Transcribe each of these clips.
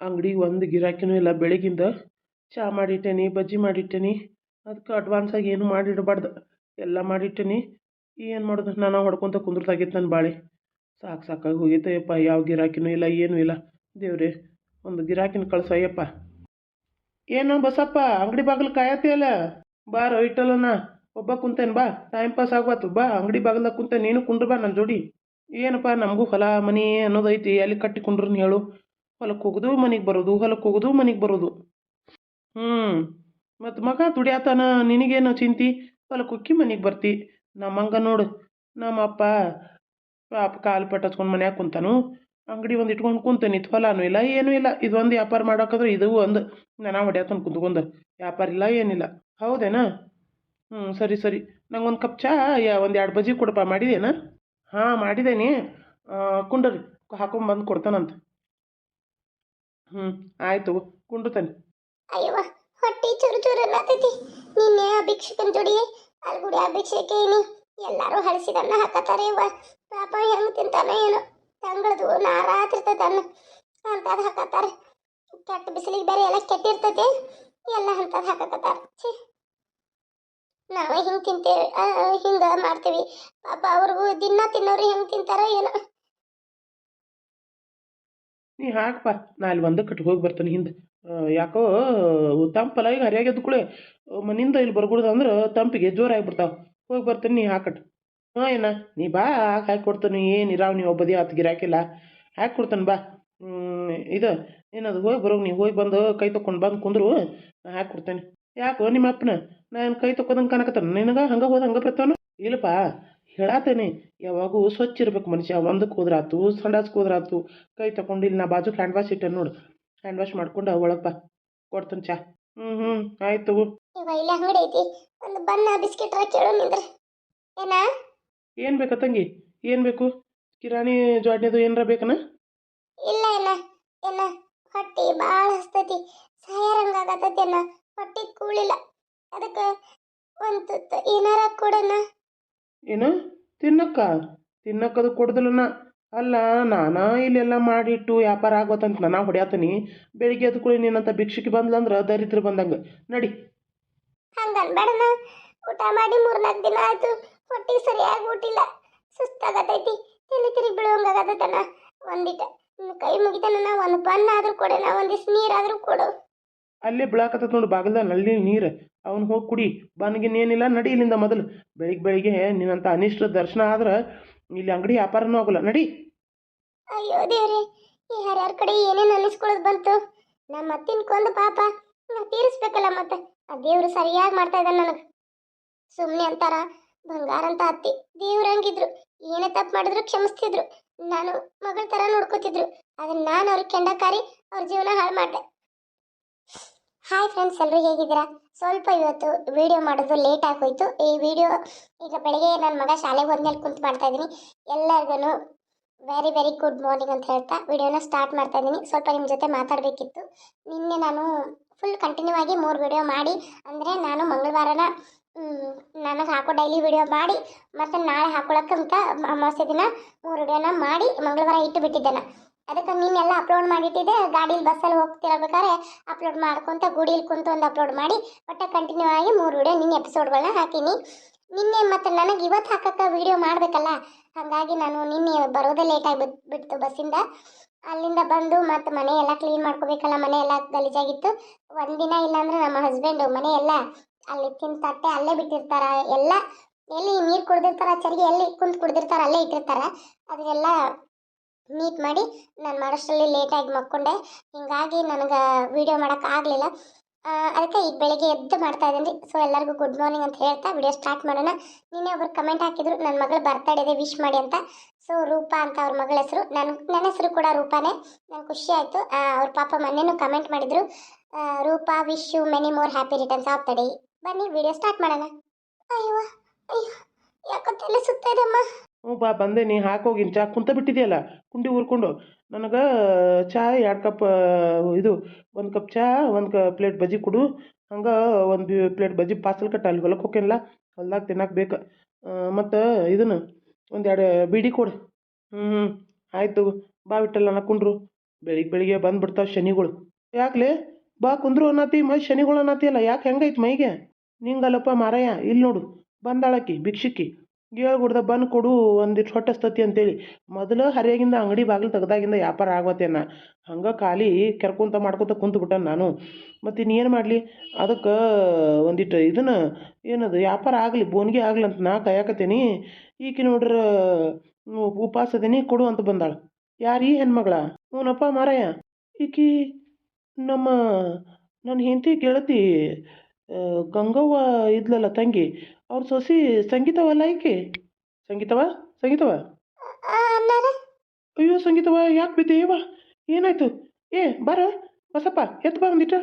ಅಂಗಡಿಗೆ ಒಂದು ಗಿರಾಕಿನೂ ಇಲ್ಲ ಬೆಳಗಿಂದ ಚಹಾ ಮಾಡಿಟ್ಟೇನಿ, ಬಜ್ಜಿ ಮಾಡಿಟ್ಟೇನಿ ಅದಕ್ಕೆ ಅಡ್ವಾನ್ಸಾಗಿ ಏನು ಮಾಡಿಡಬಾರ್ದು, ಎಲ್ಲ ಮಾಡಿಟ್ಟೇನಿ. ಏನು ಮಾಡೋದು? ನಾನು ಹೊಡ್ಕೊತ ಕುಂದ್ರದಾಗಿತ್ತು ನನ್ನ ಬಾಳೆ. ಸಾಕು ಸಾಕಾಗಿ ಹೋಗೈತೆ ಯಪ್ಪ ಯಾವ ಗಿರಾಕಿನೂ ಇಲ್ಲ, ಏನೂ ಇಲ್ಲ. ದೇವ್ರಿ, ಒಂದು ಗಿರಾಕಿನ ಕಳ್ಸಯ್ಯಪ್ಪ. ಏನು ಬಸಪ್ಪ, ಅಂಗಡಿ ಬಾಗಿಲು ಕಾಯತ್ತೆಯಲ್ಲ ಬಾರೋ ಇಟ್ಟಲ್ಲಣ್ಣ ಒಬ್ಬ ಕುಂತೇನೆ ಬಾ ಟೈಮ್ ಪಾಸ್ ಆಗ್ಬಾತು ಬಾ, ಅಂಗಡಿ ಬಾಗಿಲ್ದಾಗ ಕುಂತೆ, ನೀನು ಕುಂಡ್ರು ಬಾ ನನ್ನ ಜೋಡಿ. ಏನಪ್ಪ, ನಮಗೂ ಹೊಲ, ಮನೆ ಅನ್ನೋದೈತಿ, ಎಲ್ಲಿ ಕಟ್ಟಿ ಕುಂಡ್ರನ್ ಹೇಳು. ಹೊಲಕ್ಕೆ ಹೋಗೋದು, ಮನೆಗೆ ಬರೋದು ಹೊಲಕ್ಕೆ ಹೋಗೋದು, ಮನೆಗೆ ಬರೋದು. ಹ್ಞೂ ಮತ್ತು ಮಗ ದುಡಿಯಾತಾನ, ನಿನಗೇನು ಚಿಂತಿ? ಹೊಲಕ್ಕೆ ಹೊಕ್ಕಿ ಮನೆಗೆ ಬರ್ತಿ. ನಮ್ಮಂಗ ನೋಡು. ನಮ್ಮ ಅಪ್ಪ ಪಾಪ ಕಾಲು ಪೆಟ್ಟು ಹಚ್ಕೊಂಡು ಮನ್ಯಾಗ ಕುಂತಾನು. ಅಂಗಡಿ ಒಂದು ಇಟ್ಕೊಂಡು ಕುಂತಾನೆ ಇದು ಹೊಲನೂ ಇಲ್ಲ, ಏನೂ ಇಲ್ಲ. ಇದೊಂದು ವ್ಯಾಪಾರ ಮಾಡೋಕ್ಕಾದ್ರೆ ಇದು ಒಂದು. ನಾನು ಹೊಡ್ಯಾತನ ಕುಂತ್ಕೊಂಡು. ವ್ಯಾಪಾರ ಇಲ್ಲ ಏನಿಲ್ಲ ಹೌದೇನಾ? ಹ್ಞೂ ಸರಿ ಸರಿ. ನಂಗೊಂದು ಕಪ್ ಚಹಾ ಒಂದು ಎರಡು ಬಜ್ಜಿ ಕೊಡಪ್ಪ ಮಾಡಿದೇನಾ? ಹಾಂ ಮಾಡಿದ್ದೇನೆ ಕುಂಡ್ರಿ, ಹಾಕೊಂಬಂದು ಕೊಡ್ತಾನಂತ. ಹ್ಞೂ ಆಯಿತು ಕುಂಡ್ರತಾನೆ ಅಯ್ಯವ್ವ ಹೊಟ್ಟಿ ಚೂರು ಚೂರು ಅನ್ನತೈತಿ. ನಿನ್ನೆ ಅಭಿಕ್ಷಕನ ಜೋಡಿ ಅಲ್ಗುಡಿ ಅಭಿಕ್ಷೇಕ ಏನಿ ಎಲ್ಲಾರು ಹಳಸಿದನ್ನ ಹಾಕತಾರೆ ಇವ ಪಾಪ ಹೆಂಗ್ ತಿಂತಾನ ಏನೋ, ತಂಗಳದು ನಾರಾತಿರ್ತದ ಅನ್ನ. ಅಂತದ್ ಹಾಕತ್ತಾರ. ಕೆಟ್ಟ ಬಿಸಿಲಿಗೆ ಬೇರೆ ಎಲ್ಲ ಕೆಟ್ಟಿರ್ತೈತಿ. ಎಲ್ಲ ಅಂತದ್ ಹಾಕಕತ್ತಾರ. ಛೀ. ನಾವೇ ಹಿಂಗ್ ತಿಂತೇವೆ ಹಿಂಗ ಮಾಡ್ತೇವಿ. ಪಾಪ ಅವ್ರಿಗೂ ದಿನ ತಿನ್ನೋರು ಹೆಂಗ್ ತಿಂತಾರೋ ಏನೋ. ನೀ ಹಾಕಪ್ಪ ನಾ ಅಲ್ಲಿ ಒಂದು ಕಟ್ಟಿ ಹೋಗಿ ಬರ್ತೇನೆ ಹಿಂದೆ. ಯಾಕೋ ತಂಪಲ್ಲ ಈಗ ಹರಿಯಾಗಿ ಎದ್ಕುಳೆ ಮನಿಂದ ಇಲ್ಲಿ ಬರ್ಗುಡ್ದು ಅಂದ್ರೆ ತಂಪಿಗೆ ಜೋರಾಗಿ ಆಗಿಬಿಡ್ತಾವ. ಹೋಗಿ ಬರ್ತೇನೆ ನೀ ಹಾಕಟ್. ಹಾಂ ಏನ ನೀ ಬಾ, ಹಾಕಿ ಕೊಡ್ತಾನೆ, ಏನು ಇರಾವ್ ನೀವು ಒಬ್ಬದಿ ಆತು ಗಿರಾಕಿಲ್ಲ. ಹಾಕಿ ಕೊಡ್ತಾನೆ ಬಾ. ಇದು, ಏನದು, ಹೋಗಿ ಬರೋ ನೀವು ಹೋಗಿ ಬಂದು ಕೈ ತೊಗೊಂಡು ಬಂದು ಕುಂದ್ರು, ನಾ ಹಾಕಿ ಕೊಡ್ತೇನೆ. ಯಾಕೋ ನಿಮ್ಮ ಅಪ್ಪನ, ನಾನು ಕೈ ತೊಕ್ಕೋದಂಗೆ ಕಾಣಕತ್ತಾನ? ನಿನಗೆ ಹಂಗೆ ಹೋದ ಹಂಗೆ ಬರ್ತಾನ ಇಲ್ಲಪ್ಪ ಹೇಳತ್ತೇನೆ ಯಾವಾಗೂ ಸ್ವಚ್ಛ ಇರ್ಬೇಕು ಮನುಷ್ಯ. ಒಂದಕ್ಕೆ ಹೋದ್ರಾತು ಸಂಡಾಸ್ ಹೋದ್ರಾತು ಕೈ ತಗೊಂಡು ಇಲ್ಲಿ ನಾ ಬಾಜು ಹ್ಯಾಂಡ್ ವಾಶ್ ಇಟ್ಟೆ ನೋಡು. ಹ್ಯಾಂಡ್ ವಾಶ್ ಮಾಡ್ಕೊಂಡು ಒಳಗೆ ಬಾ ಕೊಡ್ತೇನೆ ಚಾ. ಹ್ಞೂ ಹ್ಞೂ ಆಯ್ತು ಏನ್ ಇಲ್ಲಿ ಐತಿ. ಒಂದು ಬನ್ನ ಬಿಸ್ಕೆಟ್ ಕೇಳೋ ನಿಂದ್ರೆ. ಏನಾ? ಏನು ಬೇಕಾ ತಂಗಿ? ಏನು ಬೇಕು? ಕಿರಾಣಿ ಜೋಡ್ನೆದು ಏನರ ಬೇಕನ? ಇಲ್ಲ ಇಲ್ಲ ಏನ? ಹೊಟ್ಟಿ ಭಾಳ ಹಸ್ತೈತಿ. ಸಾಯರಂಗಾಗತೈತಿ ಅನ್ನ ಹೊಟ್ಟಿ ಕೂಳಿಲ್ಲ. ಅದಕ್ಕೆ ಒಂದು ಏನಾರ ಕೊಡೋಣ ಏನು? ತಿನ್ನಕ್ಕ? ತಿನ್ನಕ್ಕದು ಕೊಡ್ದಲ್ಲನ. ಅಲ್ಲ ನಾನಾ ಇಲ್ಲೆಲ್ಲ ಮಾಡಿಟ್ಟು ವ್ಯಾಪಾರ ಆಗೋತಂತ ನಾನು ಹೊಡ್ಯಾತೀನಿ. ಬೆಳಿಗ್ಗೆ ಎದ್ದ ಕೂಡ ನೀನಂತ ಭಿಕ್ಷುಕಿ ಬಂದ್ಲಂದ್ರೆ ದರಿದ್ರ ಬಂದಂಗೆ. ನಡಿ. ಊಟ ಮಾಡಿ ಮೂರ್ನಾಲ್ಕು ದಿನ ಆಯ್ತು. ಹೊಟ್ಟಿ ಸರಿಯಾಗಿ ಊಟಿಲ್ಲ. ಸುಸ್ತಾಗತೈತಿ. ತಲೆ ತಿರುಗಿ ಬೀಳುವಂಗಾಗತೈತಣ್ಣ ಒಂದಿಟ. ಕೈ ಮುಗಿತಾನ ಒಂದು ಬಣ್ಣ ಆದ್ರೂ ಕೊಡೋಣ ಒಂದಿಷ್ಟು ನೀರಾದ್ರೂ ಕೊಡು. ಅಲ್ಲೇ ಬಿಳಾಕತ್ತ ನೋಡು ಬಾಗಲ್ದ ನಲ್ಲಿ ನೀರು. ಅವ್ನು ಹೋಗಿ ಕುಡಿ. ಬನ್ಗಿನ್ನೇನಿಲ್ಲ ನಡಿ ಇಲ್ಲಿಂದ ಮೊದಲು. ಬೆಳಿಗ್ಗೆ ಬೆಳಿಗ್ಗೆ ನಿನ್ನಂಥ ಅನಿಷ್ಟ ದರ್ಶನ ಆದ್ರೆ ಇಲ್ಲಿ ಅಂಗಡಿ ವ್ಯಾಪಾರನೂ ಆಗಲ್ಲ. ನಡಿ. ಅಯ್ಯೋ ದೇವ್ರಿ, ಈ ಹರ್ಯಾರ ಕಡೆ ಏನೇನು ಅನಿಸ್ಕೊಳ್ಳೋದು ಬಂತು? ನಮ್ಮ ಅತ್ತಿನ ಕೊಂದು ಪಾಪ. ನಾ ತೀರಿಸ್ಬೇಕಲ್ಲ ಮತ್ತೆ. ಆ ದೇವ್ರು ಸರಿಯಾಗಿ ಮಾಡ್ತಾ ಇದ್ದಾನೆ ನನಗೆ. ಸುಮ್ಮನೆ ಅಂತಾರ. ಬಂಗಾರ ಅಂತ ಅತ್ತಿ. ದೇವ್ರು ಹಂಗಿದ್ರು. ಏನೇ ತಪ್ಪು ಮಾಡಿದ್ರು ಕ್ಷಮಿಸ್ತಿದ್ರು. ನಾನು ಮಗಳ ಥರ ನೋಡ್ಕೋತಿದ್ರು. ಅದನ್ನ ನಾನು ಅವ್ರಿಗೆ ಕೆಂಡಕಾರಿ ಅವ್ರ ಜೀವನ ಹಾಳು ಮಾಡಿದೆ. ಹಾಯ್ ಫ್ರೆಂಡ್ಸ್ ಎಲ್ಲರೂ ಹೇಗಿದ್ದೀರಾ? ಸ್ವಲ್ಪ ಇವತ್ತು ವಿಡಿಯೋ ಮಾಡೋದು ಲೇಟ್ ಆಗೋಯ್ತು. ಈ ವಿಡಿಯೋ ಈಗ ಬೆಳಗ್ಗೆ ನನ್ನ ಮಗ ಶಾಲೆಗೆ ಹೋದ್ಮೇಲೆ ಕುಂತು ಮಾಡ್ತಾ ಇದ್ದೀನಿ. ಎಲ್ಲರಿಗೂ ವೆರಿ ವೆರಿ ಗುಡ್ ಮಾರ್ನಿಂಗ್ ಅಂತ ಹೇಳ್ತಾ ವಿಡಿಯೋನ ಸ್ಟಾರ್ಟ್ ಮಾಡ್ತಾ ಇದ್ದೀನಿ. ಸ್ವಲ್ಪ ನಿಮ್ಮ ಜೊತೆ ಮಾತಾಡಬೇಕಿತ್ತು. ನಿನ್ನೆ ನಾನು ಫುಲ್ ಕಂಟಿನ್ಯೂ ಆಗಿ ಮೂರು ವಿಡಿಯೋ ಮಾಡಿ, ಅಂದರೆ ನಾನು ಮಂಗಳವಾರನ ನನಗೆ ಹಾಕೋ ಡೈಲಿ ವಿಡಿಯೋ ಮಾಡಿ, ಮತ್ತು ನಾಳೆ ಹಾಕೊಳಕ್ಕಂತ ಅಮಾವಾಸ್ಯೆ ದಿನ ಮೂರು ವಿಡಿಯೋನ ಮಾಡಿ, ಮಂಗಳವಾರ ಇಟ್ಟು ಬಿಟ್ಟಿದ್ದೇನೆ. ಅದಕ್ಕೆ ನಿನ್ನೆಲ್ಲ ಅಪ್ಲೋಡ್ ಮಾಡಿಟ್ಟಿದ್ದೆ, ಗಾಡೀಲಿ ಬಸ್ಸಲ್ಲಿ ಹೋಗ್ತಿರಬೇಕಾದ್ರೆ ಅಪ್ಲೋಡ್ ಮಾಡ್ಕೊತ, ಗುಡೀಲಿ ಕುಂತು ಒಂದು ಅಪ್ಲೋಡ್ ಮಾಡಿ, ಒಟ್ಟು ಕಂಟಿನ್ಯೂ ಆಗಿ ಮೂರು ವಿಡಿಯೋ ನಿನ್ನೆ ಎಪಿಸೋಡ್ಗಳನ್ನ ಹಾಕೀನಿ. ನಿನ್ನೆ ಮತ್ತು ನನಗೆ ಇವತ್ತು ಹಾಕಕ್ಕೆ ವಿಡಿಯೋ ಮಾಡಬೇಕಲ್ಲ, ಹಾಗಾಗಿ ನಾನು ನಿನ್ನೆ ಬರೋದೇ ಲೇಟಾಗಿ ಆಗಿ ಬಿಡ್ತು ಬಸ್ಸಿಂದ ಅಲ್ಲಿಂದ ಬಂದು ಮತ್ತು ಮನೆ ಎಲ್ಲ ಕ್ಲೀನ್ ಮಾಡ್ಕೋಬೇಕಲ್ಲ, ಮನೆ ಎಲ್ಲ ಗಲೀಜಾಗಿತ್ತು. ಒಂದಿನ ಇಲ್ಲಾಂದ್ರೆ ನಮ್ಮ ಹಸ್ಬೆಂಡು ಮನೆ ಎಲ್ಲ ಅಲ್ಲಿ ತಿಂದ ತಟ್ಟೆ ಅಲ್ಲೇ ಬಿಟ್ಟಿರ್ತಾರ, ಎಲ್ಲ ಎಲ್ಲಿ ನೀರು ಕುಡ್ದಿರ್ತಾರೆ, ಚರಿಗೆ ಎಲ್ಲಿ ಕುಂತು ಕುಡ್ದಿರ್ತಾರೆ ಅಲ್ಲೇ ಇಟ್ಟಿರ್ತಾರೆ. ಅದನ್ನೆಲ್ಲ ನೀಟ್ ಮಾಡಿ ನಾನು ಮಾಡೋಷ್ಟರಲ್ಲಿ ಲೇಟಾಗಿ ಮಕ್ಕೊಂಡೆ. ಹಿಂಗಾಗಿ ನನಗೆ ವಿಡಿಯೋ ಆಗಲಿಲ್ಲ. ಅದಕ್ಕೆ ಈಗ ಬೆಳಗ್ಗೆ ಎದ್ದು ಮಾಡ್ತಾ ಇದ್ದೀನಿ. ಸೊ ಎಲ್ಲರಿಗೂ ಗುಡ್ ಮಾರ್ನಿಂಗ್ ಅಂತ ಹೇಳ್ತಾ ವಿಡಿಯೋ ಸ್ಟಾರ್ಟ್ ಮಾಡೋಣ. ನಿನ್ನೆ ಒಬ್ಬರು ಕಮೆಂಟ್ ಹಾಕಿದ್ರು ನನ್ನ ಮಗಳು ಬರ್ತಡೇ ಇದೆ ವಿಶ್ ಮಾಡಿ ಅಂತ. ಸೊ ರೂಪಾ ಅಂತ ಅವ್ರ ಮಗಳ ಹೆಸರು. ನನ್ನ ನನ್ನ ಹೆಸರು ಕೂಡ ರೂಪಾನೇ. ನಂಗೆ ಖುಷಿ ಆಯಿತು. ಅವ್ರ ಪಾಪ ಮೊನ್ನೆನೂ ಕಮೆಂಟ್ ಮಾಡಿದರು. Roopa wish you many more happy returns of the ಬನ್ನಿ ವಿಡಿಯೋ ಸ್ಟಾರ್ಟ್ ಮಾಡೋಣ. ಅಯ್ಯೋ ಅಯ್ಯೋ, ಯಾಕೆ ಸುತ್ತ ಇದೆಮ್ಮ ಹ್ಞೂ, ಬಾ ಬಂದೇನಿ ಹಾಕೋಗಿನ್ ಚಾ ಕುಂತ ಬಿಟ್ಟಿದೆಯಲ್ಲ? ಕುಂಡಿ ಊರ್ಕೊಂಡು. ನನಗೆ ಚಾ ಎರಡು ಕಪ್ ಇದು, ಒಂದು ಕಪ್ ಚಾ, ಒಂದು ಕ, ಪ್ಲೇಟ್ ಬಜ್ಜಿ ಕೊಡು. ಹಂಗೆ ಒಂದು ಪ್ಲೇಟ್ ಬಜ್ಜಿ ಪಾರ್ಸಲ್ ಕಟ್ಟ. ಅಲ್ಲಿ ಹೊಲಕ್ಕೆ ಹೋಗ್ಯಾನಲ್ಲ? ಹೊಲ್ದಾಗ ತಿನ್ನಕ್ಕೆ ಬೇಕು. ಮತ್ತು ಇದನ್ನು, ಒಂದು ಎರಡು ಬೀಡಿ ಕೊಡು. ಹ್ಞೂ ಹ್ಞೂ ಆಯಿತು ಬಾ ಬಿಟ್ಟಲ್ಲ ನಾ ಕುಂಡ್ರು. ಬೆಳಿಗ್ಗೆ ಬೆಳಿಗ್ಗೆ ಬಂದುಬಿಡ್ತಾವೆ ಶನಿಗಳು. ಯಾಕಲೇ? ಬಾ ಕುಂದ್ರು ಅನ್ನತಿ. ಮೈ, ಶನಿಗಳು ಅನ್ನತಿ ಅಲ್ಲ ಯಾಕೆ ಹೆಂಗೈತೆ ಮೈಗೆ? ನಿಂಗಲ್ಲಪ್ಪ ಮಾರಯ್ಯ ಇಲ್ಲಿ ನೋಡು. ಬಂದಾಳಕ್ಕಿ ಭಿಕ್ಷುಕಿ. ಹೇಳ್ಬಿಡ್ದ, ಬಂದು ಕೊಡು, ಒಂದಿಷ್ಟು ಹೊಟ್ಟೆ ಹಸ್ತತಿ ಅಂತೇಳಿ. ಮೊದಲು ಹರಿಯಾಗಿಂದ ಅಂಗಡಿ ಬಾಗಿಲು ತೆಗ್ದಾಗಿಂದ ವ್ಯಾಪಾರ ಆಗವತ್ತೇನ ಹಂಗೆ ಖಾಲಿ ಕೆರ್ಕೊಂತ ಮಾಡ್ಕೊತ ಕುಂತು ನಾನು. ಮತ್ತು ಇನ್ನೇನು ಮಾಡಲಿ? ಅದಕ್ಕೆ ಒಂದಿಟ್ಟು ಇದನ್ನು ಏನದು, ವ್ಯಾಪಾರ ಆಗಲಿ, ಬೋನ್ಗೆ ಆಗಲಿ ಅಂತ ನಾ ಕಾಯಕತ್ತೀನಿ. ಈಕೆ ನೋಡ್ರ ಉಪವಾಸ ಅದೀನಿ, ಕೊಡು ಅಂತ ಬಂದಾಳ. ಯಾರು ಈ ಹೆಣ್ಮಗಳ? ಹ್ಞೂನಪ್ಪ ಮಾರಯ್ಯ ಈಕಿ ನಮ್ಮ ನನ್ನ ಹೆಂಡತಿ ಗೆಳತಿ ಗಂಗವ್ವ ಇದ್ಲಲ್ಲ ತಂಗಿ ಅವ್ರ ಸೊಸಿ ಸಂಗೀತವಲ್ಲ ಈಕೆ? ಸಂಗೀತವ? ಸಂಗೀತವ? ಅಯ್ಯೋ ಸಂಗೀತವ ಯಾಕೆ ಬಿದ್ದೇವ ಏನಾಯ್ತು? ಏ ಬರ ಬಸಪ್ಪ ಎತ್ತು ಬಾ ಒಂದಿಟ್ಟು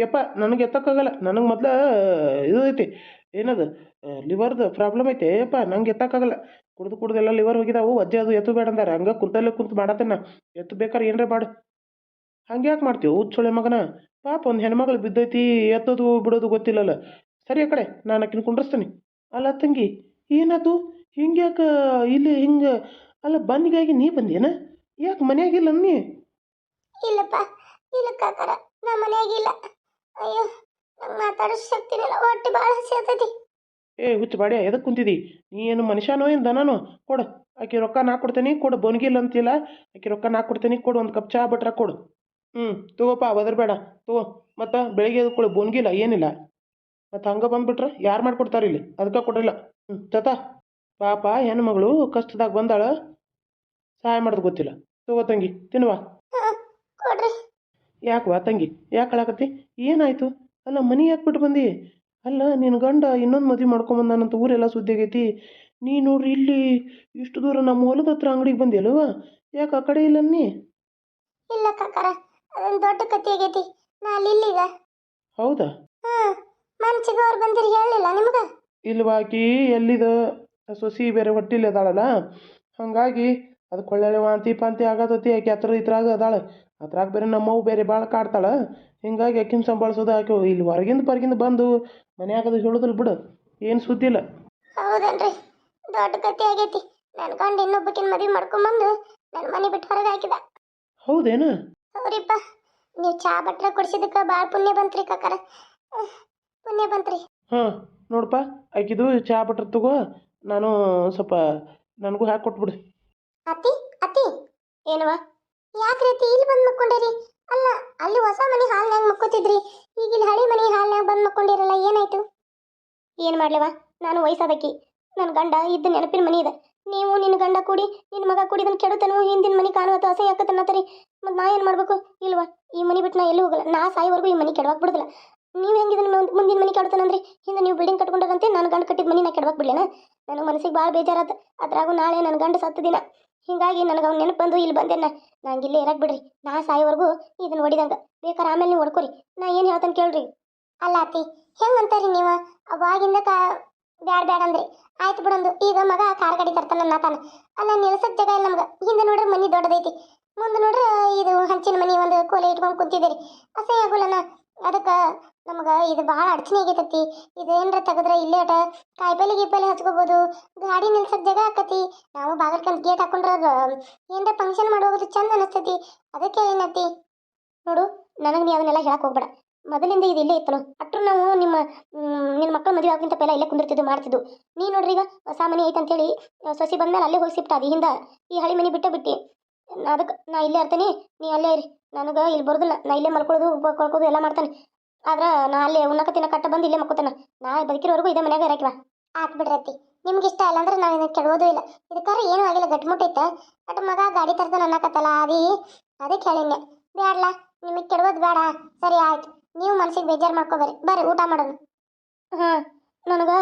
ಯಪ್ಪ ನನಗೆ ಎತ್ತಕ್ಕಾಗಲ್ಲ. ನನಗೆ ಮೊದ್ಲ ಇದು ಐತಿ. ಏನದು? ಲಿವರ್ದು ಪ್ರಾಬ್ಲಮ್ ಐತೆ. ಯಪ್ಪ ನಂಗೆ ಎತ್ತಕ್ಕಾಗಲ್ಲ. ಕುಡ್ದು ಕುಡ್ದೆಲ್ಲ ಲಿವರ್ ಹೋಗಿದಾವು. ಅಜ್ಜಿ ಅದು ಎತ್ತು ಬೇಡ ಅಂದಾರೆ. ಹಂಗೆ ಕುಂತಲ್ಲೇ ಕುಂತು ಮಾಡತ್ತೇನ ಎತ್ತು ಬೇಕಾರೆ ಏನರೇ ಮಾಡು. ಹಂಗೆ ಯಾಕೆ ಮಾಡ್ತೀವಿ ಉಚ್ಚೊಳೆ ಮಗನ? ಪಾಪ ಒಂದು ಹೆಣ್ಮಗಳು ಬಿದ್ದೈತಿ. ಎತ್ತೋದು ಬಿಡೋದು ಗೊತ್ತಿಲ್ಲಲ್ಲ. ಸರಿ ಆ ಕಡೆ ನಾನು ಆಕಿನ ಕುಂಡ್ರಸ್ತೀನಿ. ಅಲ್ಲ ತಂಗಿ ಏನದು ಹಿಂಗೆ ಯಾಕೆ ಇಲ್ಲಿ ಹಿಂಗೆ ಅಲ್ಲ ಬನ್ನಿಗಾಗಿ ನೀ ಬಂದೇನ? ಯಾಕೆ ಮನ್ಯಾಗಿಲ್ಲ ನೀ? ಇಲ್ಲಪ್ಪ ಇಲ್ಲ ಕಾಕರ ನಾ ಮನೆಯಾಗಿಲ್ಲ. ಅಯ್ಯೋ ನಂಗೆ ಮಾತಾಡೋ ಶಕ್ತಿನಿಲ್ಲ ಹೊಟ್ಟೆ ಭಾಳ ಏ ಹುಚ್ಚು ಬಾಡಿ ಎದಕ್ಕೆ ಕುಂತಿದ್ದಿ ನೀ ಏನು ಮನುಷ್ಯನೋ ಏನು ದನನೋ? ಕೊಡು ಆಕೆ ರೊಕ್ಕ ನಾ ಕೊಡ್ತೇನೆ ಕೊಡು ಬೋನ್ಗಿಲ್ಲ ಅಂತಿಲ್ಲ. ಆಕೆ ರೊಕ್ಕ ನಾ ಕೊಡ್ತೇನೆ ಕೊಡು ಒಂದು ಕಪ್ ಚಹಾ ಬಟ್ರ ಕೊಡು. ಹ್ಞೂ ತಗೋಪ್ಪ ಒದರ್ಬೇಡ. ತಗೋ ಮತ್ತು ಬೆಳಿಗ್ಗೆ ಎದ್ಕೊಳ್ಳಿ ಬೋನ್ಗಿಲ್ಲ ಏನಿಲ್ಲ. ಮತ್ತು ಹಂಗೆ ಬಂದ್ಬಿಟ್ರೆ ಯಾರು ಮಾಡಿಕೊಡ್ತಾರೆ ಇಲ್ಲಿ? ಅದಕ್ಕೆ ಕೊಡಿಲ್ಲ ಹ್ಞೂ ತತ. ಪಾಪ ಹೆಣ್ಮಗಳು ಕಷ್ಟದಾಗ ಬಂದಾಳ ಸಹಾಯ ಮಾಡೋದು ಗೊತ್ತಿಲ್ಲ. ತಗೋ ತಂಗಿ ಕೊಡ್ರಿ. ಯಾಕವಾ ತಂಗಿ? ಯಾಕೆ ಕಳಾಕತ್ತಿ? ಏನಾಯ್ತು? ಅಲ್ಲ ಮನೆ ಯಾಕೆ ಬಿಟ್ಟು ಬಂದಿ? ಅಲ್ಲ ನಿನ್ನ ಗಂಡ ಇನ್ನೊಂದು ಮದುವೆ ಮಾಡ್ಕೊಂಬಂದಾನಂತ ಊರೆಲ್ಲ ಸುದ್ದಿ ಆಗೈತಿ ನೀ ನೋಡ್ರಿ ಇಲ್ಲಿ ಇಷ್ಟು ದೂರ ನಮ್ಮ ಹೊಲದ ಹತ್ರ ಅಂಗಡಿಗೆ ಬಂದಿಯಲ್ಲವ ಯಾಕೆ ಆ ಕಡೆ ಇಲ್ಲ ನೀ? ಇಲ್ಲ ಕಾಕರ ಅದೊಂದು ದೊಡ್ಡ ಕತ್ತಿ ಆಗೈತಿ. ನಾ ಇಲ್ಲಿಗ. ಹೌದಾ? ಮನ್ಸಿಗೆ ಅವ್ರು ಬಂದಿರಿ ಹೇಳಿಲ್ಲ ನಿಮ್ಗೆ? ಇಲ್ವಾಕಿ ಎಲ್ಲಿದ? ಸೊಸಿ ಬೇರೆ ಹೊಟ್ಟಿಲಿ ಅದಾಳಲ್ಲ ಹಾಗಾಗಿ ಅದು ಕೊಳ್ಳೆಳೆ ವಾಂತಿ ಪಾಂತಿ ಆಗತತಿ ಆಕೆ ಹತ್ರ ಇತ್ರಾಗ ಅದಾಳ. ಅದ್ರಾಗ ಬೇರೆ ನಮ್ಮವು ಬೇರೆ ಭಾಳ ಕಾಡ್ತಾಳೆ. ಹಿಂಗಾಗಿ ಆಕಿನ ಸಂಬಳಿಸೋದು ಆಕೆ ಇಲ್ಲಿ ಹೊರಗಿಂದ ಹೊರಗಿಂದ ಬಂದು ಮನ್ಯಾಗದು ಹೇಳೋದಿಲ್ಲ ಬಿಡು ಏನು ಸುದ್ದಿ ಇಲ್ಲ. ಹೌದನ್ರಿ ದೊಡ್ಡ ಕತೆ ಆಗೈತಿ. ನನ್ನ ಗಂಡ ಇನ್ನೊಬ್ಬಕಿನ ಮದುವೆ ಮಾಡ್ಕೊಂಬಂದು ನನ್ನ ಮನೆ ಬಿಟ್ಟು ಹೊರಗೆ ಹಾಕಿದ. ಹೌದೇನು? ಹೌರಿಪ್ಪ ನೀವು ಚಾ ಬಟ್ರ ಕೊಡ್ಸಿದ್ದಕ್ಕೆ ಭಾಳ ಪುಣ್ಯ ಬಂತ್ರಿ ಕಾಕರ. ಪುಣ್ಯ ಬಂತ್ರಿ. ಹಾಂ ನೋಡಪ್ಪ ಆಕಿದು ಚಾ ಬಟ್ರ್ ತಗೋ ನಾನು ಸ್ವಲ್ಪ ನನಗೂ ಹಾಕಿ ಕೊಟ್ಬಿಡು. ಅತ್ತಿ ಅತ್ತಿ ಏನವ ಯಾಕೆ ರೀತಿ ಇಲ್ಲಿ ಬಂದು ಮಕ್ಕೊಂಡಿರಿ? ಅಲ್ಲ ಅಲ್ಲಿ ಹೊಸ ಮನೆ ಹಾಲ್ನ್ಯಾಗ ಮಕ್ಕೋತಿದ್ರಿ. ಈಗ ಇಲ್ಲಿ ಹಳೆ ಮನೆ ಹಾಲ್ನ್ಯಾಗ ಬಂದು ಮಕ್ಕೊಂಡಿರಲ್ಲ ಏನಾಯ್ತು? ಏನು ಮಾಡ್ಲವ ನಾನು ವಯಸ್ಸಾದಕ್ಕಿ ನನ್ನ ಗಂಡ ಇದ್ದ ನೆನಪಿನ ಮನೆ ಇದೆ. ನೀವು ನಿನ್ನ ಗಂಡ ಕೂಡಿ ನಿನ್ನ ಮಗ ಕೂಡಿ ಇದನ್ನು ಕೆಡುತ್ತನು ಹಿಂದಿನ ಮನೆ ಕಾಣುವತ್ತು ಅಸಹ್ಯ ತರಿ. ಮತ್ತು ನಾ ಏನು ಮಾಡಬೇಕು? ಇಲ್ವಾ ಈ ಮನೆ ಬಿಟ್ಟು ನಾ ಎಲ್ಲೂ ಹೋಗಲ್ಲ. ನಾ ಸಾಯಿವರೆಗೂ ಈ ಮನೆ ಕೆಡವಾಕ್ ನೀವು ಹೆಂಗಿದ ಮುಂದಿನ ಮನೆ ಕೆಡ್ತಾನಂದ್ರಿ ಹಿಂದೆ ನೀವು ಬಿಲ್ಡಿಂಗ್ ಕಟ್ಕೊಂಡ್ರಂತೆ, ನಾನು ಗಂಡ ಕಟ್ಟಿದ ಮನೆ ನಾ ಕೆಡವಾಕ್ ಬಿಡ್ಲೇನ? ನನಗೆ ಮನಸ್ಸಿಗೆ ಭಾಳ ಬೇಜಾರಾತ. ಅದ್ರಾಗೂ ನಾಳೆ ನನ್ನ ಗಂಡ ಸತ್ತ ದಿನ. ಹಿಂಗಾಗಿ ನನಗೆ ಅವ್ನು ನೆನಪು ಬಂದು ಇಲ್ಲಿ ಬಂದೆ ನಂಗೆ ಇಲ್ಲೇ ಇರಕ್ಕೆ ಬಿಡ್ರಿ. ನಾ ಸಾಯೋವರೆಗೂ ಇದನ್ನ ಹೊಡಿದಂಗ ಬೇಕಾರ ಆಮೇಲೆ ನೀವು ಹೊಡ್ಕೊರಿ. ನಾ ಏನು ಹೇಳ್ತಾನೆ ಕೇಳ್ರಿ? ಅಲ್ಲ ಅತ್ತಿ, ಹೆಂಗೆ ಅಂತಾರಿ ನೀವು? ಅವಾಗಿಂದ ಕಾ, ಬ್ಯಾಡ ಬ್ಯಾಡ ಅಂದ್ರಿ. ಆಯ್ತು ಬಿಡೊಂದು ಈಗ ಮಗ ಕಾರ್ ಗಾಡಿ ತರ್ತಾನ ನಾತಾನ ಅಲ್ಲ ನಿಲ್ಸಕ್ ಜಾಗ ಇಲ್ಲ ನಮ್ಗೆ. ಹಿಂದೆ ನೋಡ್ರಿ ಮನಿ ದೊಡ್ಡದೈತಿ. ಮುಂದೆ ನೋಡ್ರಿ ಇದು ಹಂಚಿನ ಮನಿ ಒಂದು ಕೋಲೆ ಇಟ್ಕೊಂಡು ಕುಂತಿದ್ದೀರಿ ಅಸಹ್ಯ ಆಗೋಲ್ಲನ ಅದಕ್ಕೆ ನಮ್ಗೆ ಇದು ಭಾಳ ಅಡಚಣೆ ಆಗೈತತಿ. ಇದು ಏನರ ತೆಗೆದ್ರೆ ಇಲ್ಲೇ ಅಟ ಕಾಯಿಪಲ್ಲೆ ಗೀಪಲ್ಲೆ ಹಚ್ಕೋಬೋದು. ಗಾಡಿ ನಿಲ್ಸಕ್ಕೆ ಜಾಗ ಆಕತಿ. ನಾವು ಬಾಗಲ್ಕಂತ ಗೇಟ್ ಹಾಕೊಂಡ್ರ ಏನರ ಫಂಕ್ಷನ್ ಮಾಡೋದು ಚಂದ ಅನಿಸ್ತತಿ. ಅದಕ್ಕೆ ಏನತಿ ನೋಡು, ನನಗೆ ನೀ ಅದನ್ನೆಲ್ಲ ಹೇಳಕ್ ಹೋಗ್ಬೇಡ. ಮೊದಲಿಂದ ಇದು ಇಲ್ಲೇ ಇತ್ತನು? ಅಟ್ರು ನಾವು ನಿಮ್ಮ ನಿನ್ನ ಮಕ್ಕಳ ಮದುವೆ ಆಗೋಕ್ಕಿಂತ ಪೆಲ್ಲ ಇಲ್ಲೇ ಕುಂದಿರ್ತಿದ್ದು ಮಾಡ್ತಿದ್ದು ನೀ ನೋಡ್ರಿ ಈಗ ಹೊಸ ಮನೆ ಐತೆ ಅಂತೇಳಿ ಸೊಸಿ ಬಂದ್ಮೇಲೆ ಅಲ್ಲೇ ಹೋಗಿ ಸಿಪ್ಟ ಅದು ಹಿಂದ ಈ ಹಳಿ ಮನೆ ಬಿಟ್ಟೆ ಬಿಟ್ಟು. ಅದಕ್ಕೆ ನಾ ಇಲ್ಲೇ ಇರ್ತೀನಿ, ನೀ ಅಲ್ಲೇ ಇರಿ. ನನಗೆ ಇಲ್ಲಿ ಬರೋದಿಲ್ಲ. ನಾ ಇಲ್ಲೇ ಮಲ್ಕೊಳ್ಳೋದು ಕೊಳ್ಕೋದು ಎಲ್ಲ ಮಾಡ್ತಾನೆ. ಆದ್ರೆ ನಾ ಅಲ್ಲಿ ಉಣ್ಣಕ ತಿನ್ನ ಕಟ್ಟ ಬಂದು ಇಲ್ಲೇ ಮಕ್ಕೋತಾನ. ನಾ ಬದುಕಿರೋವರೆಗೂ ಇದೇ ಮನ್ಯಾಗ ಇರಕಿವ ಆತ್ ಬಿಡ್ರತಿ ನಿಮ್ಗೆ ಇಷ್ಟ ಇಲ್ಲ ಅಂದ್ರೆ ನಾವು ಇದನ್ನ ಕೆಡೋದು ಇಲ್ಲ. ಇದಕ್ಕಾರ ಏನೂ ಆಗಿಲ್ಲ ಗಟ್ಮುಟ್ಟೈತೆ ಬಟ್ ಮಗ ಗಾಡಿ ತರ್ತಾನ ಅನ್ನಕತ್ತಲ್ಲ ಅದಿ ಅದಕ್ಕೆ ಹೇಳಿನ್ನೆ ಬೇಡಲ್ಲ ನಿಮಗೆ ಕೆಡೋದು ಬೇಡ ಸರಿ ಆಯ್ತು. ನೀವು ಮನ್ಸಿಗೆ ಬೇಜಾರು ಮಾಡ್ಕೋಬೇರಿ ಬರ್ರಿ ಊಟ ಮಾಡೋಣ. ಹಾಂ ನನಗೆ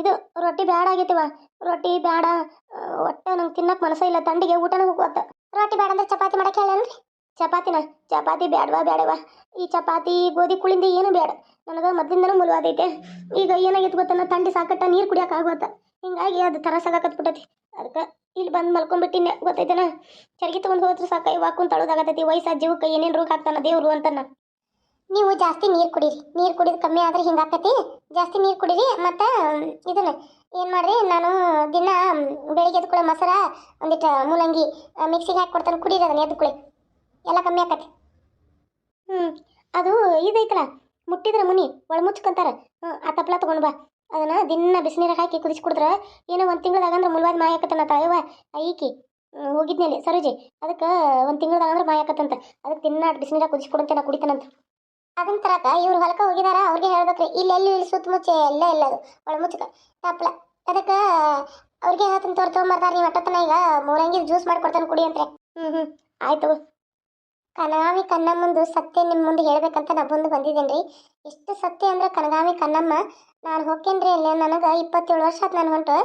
ಇದು ರೊಟ್ಟಿ ಬೇಡ ಆಗೈತಿವ ರೊಟ್ಟಿ ಬೇಡ ಒಟ್ಟು ಒಟ್ಟ ನಂಗೆ ತಿನ್ನಕ್ಕೆ ಮನಸ್ಸೇ ಇಲ್ಲ. ತಂಡಿಗೆ ಊಟನೂ ಹೋಗುವತ್ತ. ರೊಟ್ಟಿ ಬೇಡ ಅಂದ್ರೆ ಚಪಾತಿ ಮಾಡಕ್ಕೆ ಹೇಳನ್ರಿ? ಚಪಾತಿನ, ಚಪಾತಿ ಬೇಡವಾ ಬೇಡವಾ ಈ ಚಪಾತಿ, ಗೋಧಿ ಕುಳಿಂದ ಏನು ಬೇಡ ನನಗೆ ಮೊದಲಿಂದನೂ ಮುಲುವಾದೈತೆ ಈಗ ಏನಾಗೈತೆ ಗೊತ್ತನ ತಂಡಿ ಸಾಕಟ್ಟ ನೀರು ಕುಡಿಯೋಕೆ ಆಗುವತ್ತ ಹಿಂಗಾಗಿ ಅದು ತರಸಾಗತ್ಬಿಟ್ಟೈತಿ ಅದಕ್ಕೆ ಇಲ್ಲಿ ಬಂದು ಮಲ್ಕೊಂಡ್ಬಿಟ್ಟಿನ ಗೊತ್ತೈತೆನ? ಚರ್ಗಿ ತೊಗೊಂಡು ಹೋದ್ರೆ ಸಾಕ ಇವಾಗ ಕುಂತ ಅಳೋದಾಗತೈತಿ ವಯಸ್ಸಾದ ಜೀವಕ್ಕೆ ಏನೇನು ರೋಗ ಹಾಕ್ತಾನ ದೇವರು ಅಂತಾನ ನೀವು ಜಾಸ್ತಿ ನೀರು ಕುಡೀರಿ. ನೀರು ಕುಡಿದು ಕಮ್ಮಿ ಆದ್ರೆ ಹಿಂಗಾಕತಿ ಜಾಸ್ತಿ ನೀರು ಕುಡೀರಿ, ಮತ್ತು, ಇದನ್ನ ಏನು ಮಾಡ್ರಿ? ನಾನು ದಿನ, ಬೆಳಿಗ್ಗೆ ಎದ್ಕೊಳ್ಳೋ ಮೊಸರ ಒಂದಿಟ್ಟು ಮೂಲಂಗಿ ಮಿಕ್ಸಿಗೆ ಹಾಕಿ ಕೊಡ್ತಾನೆ. ಕುಡೀರಿ ಅದನ್ನ ಎದ್ಕೊಳ್ಳಿ ಎಲ್ಲ ಕಮ್ಮಿ ಆಕತಿ. ಹ್ಞೂ ಅದು ಇದೈತಲ್ಲ, ಮುಟ್ಟಿದ್ರೆ ಮುನಿ, ಒಳ ಮುಚ್ಕೊಂತಾರೆ. ಹ್ಞೂ ಆ ತಪ್ಪಲ ತೊಗೊಂಡು ಬಾ. ಅದನ್ನು ದಿನ ಬಿಸಿನೀರಾಗ ಹಾಕಿ ಕುದಿಸಿ ಕುಡಿದ್ರೆ ಏನೋ ಒಂದು ತಿಂಗಳದಾಗ ಅಂದ್ರೆ ಮುಲ್ವಾದ ಮಾಯ ಆಕತ್ತನ ತಾಯವ್ವ ಐಕಿ ಹೋಗಿದ್ನಲ್ಲಿ ಸರೋಜಿ, ಅದಕ್ಕೆ ಒಂದು ತಿಂಗಳದಾಗ ಅಂದ್ರೆ ಮಾಯ ಆಕತ್ತಂತ. ಅದಕ್ಕೆ ದಿನ ಬಿಸಿನೀರಾಗ ಕುದಿಸಿ ಕೊಡಂತೆ ನಾ ಕುಡಿತಾನಂತ. ಅದನ್ನ ತರಕ ಇವ್ರು ಹೊಲಕ್ಕೆ ಹೋಗಿದಾರ, ಅವ್ರಿಗೆ ಹೇಳ್ಬೇಕ್ರಿ, ಇಲ್ಲಿ ಎಲ್ಲಿ ಸುತ್ತಮುಚ್ಚೆ ಎಲ್ಲ ಇಲ್ಲ ಅದು, ಒಳ ಮುಚ್ಚಕ ತಪ್ಪಲ ಅದಕ್ಕೆ ಅವ್ರಿಗೆ ಹೇಳ್ತೀನಿ ತೋರ್ ತೊಗೊಂಬರ್ತಾರೆ ನೀವು ಅಟ್ಟತನ ಈಗ ಮೂರಂಗಿ ಜ್ಯೂಸ್ ಮಾಡ್ಕೊಡ್ತಾನೆ ಕುಡಿ ಅಂತ್ರೆ. ಹ್ಞೂ ಹ್ಞೂ ಆಯ್ತು ಕನಗಾಮಿ ಕನ್ನಮ್ಮಂದು ಸತ್ಯ ನಿಮ್ಮ ಮುಂದೆ ಹೇಳಬೇಕಂತ ನಾ ಬಂದು ಬಂದಿದ್ದೇನೆ ಇಷ್ಟು ಸತ್ಯ ಅಂದ್ರೆ ಕನಗಾಮಿ ಕನ್ನಮ್ಮ ನಾನು ಹೋಗ್ತೇನ್ರಿ ಅಲ್ಲಿ, ನನಗೆ ಇಪ್ಪತ್ತೇಳು ವರ್ಷ ಆಯ್ತು ನಾನು ಹೊಂಟು.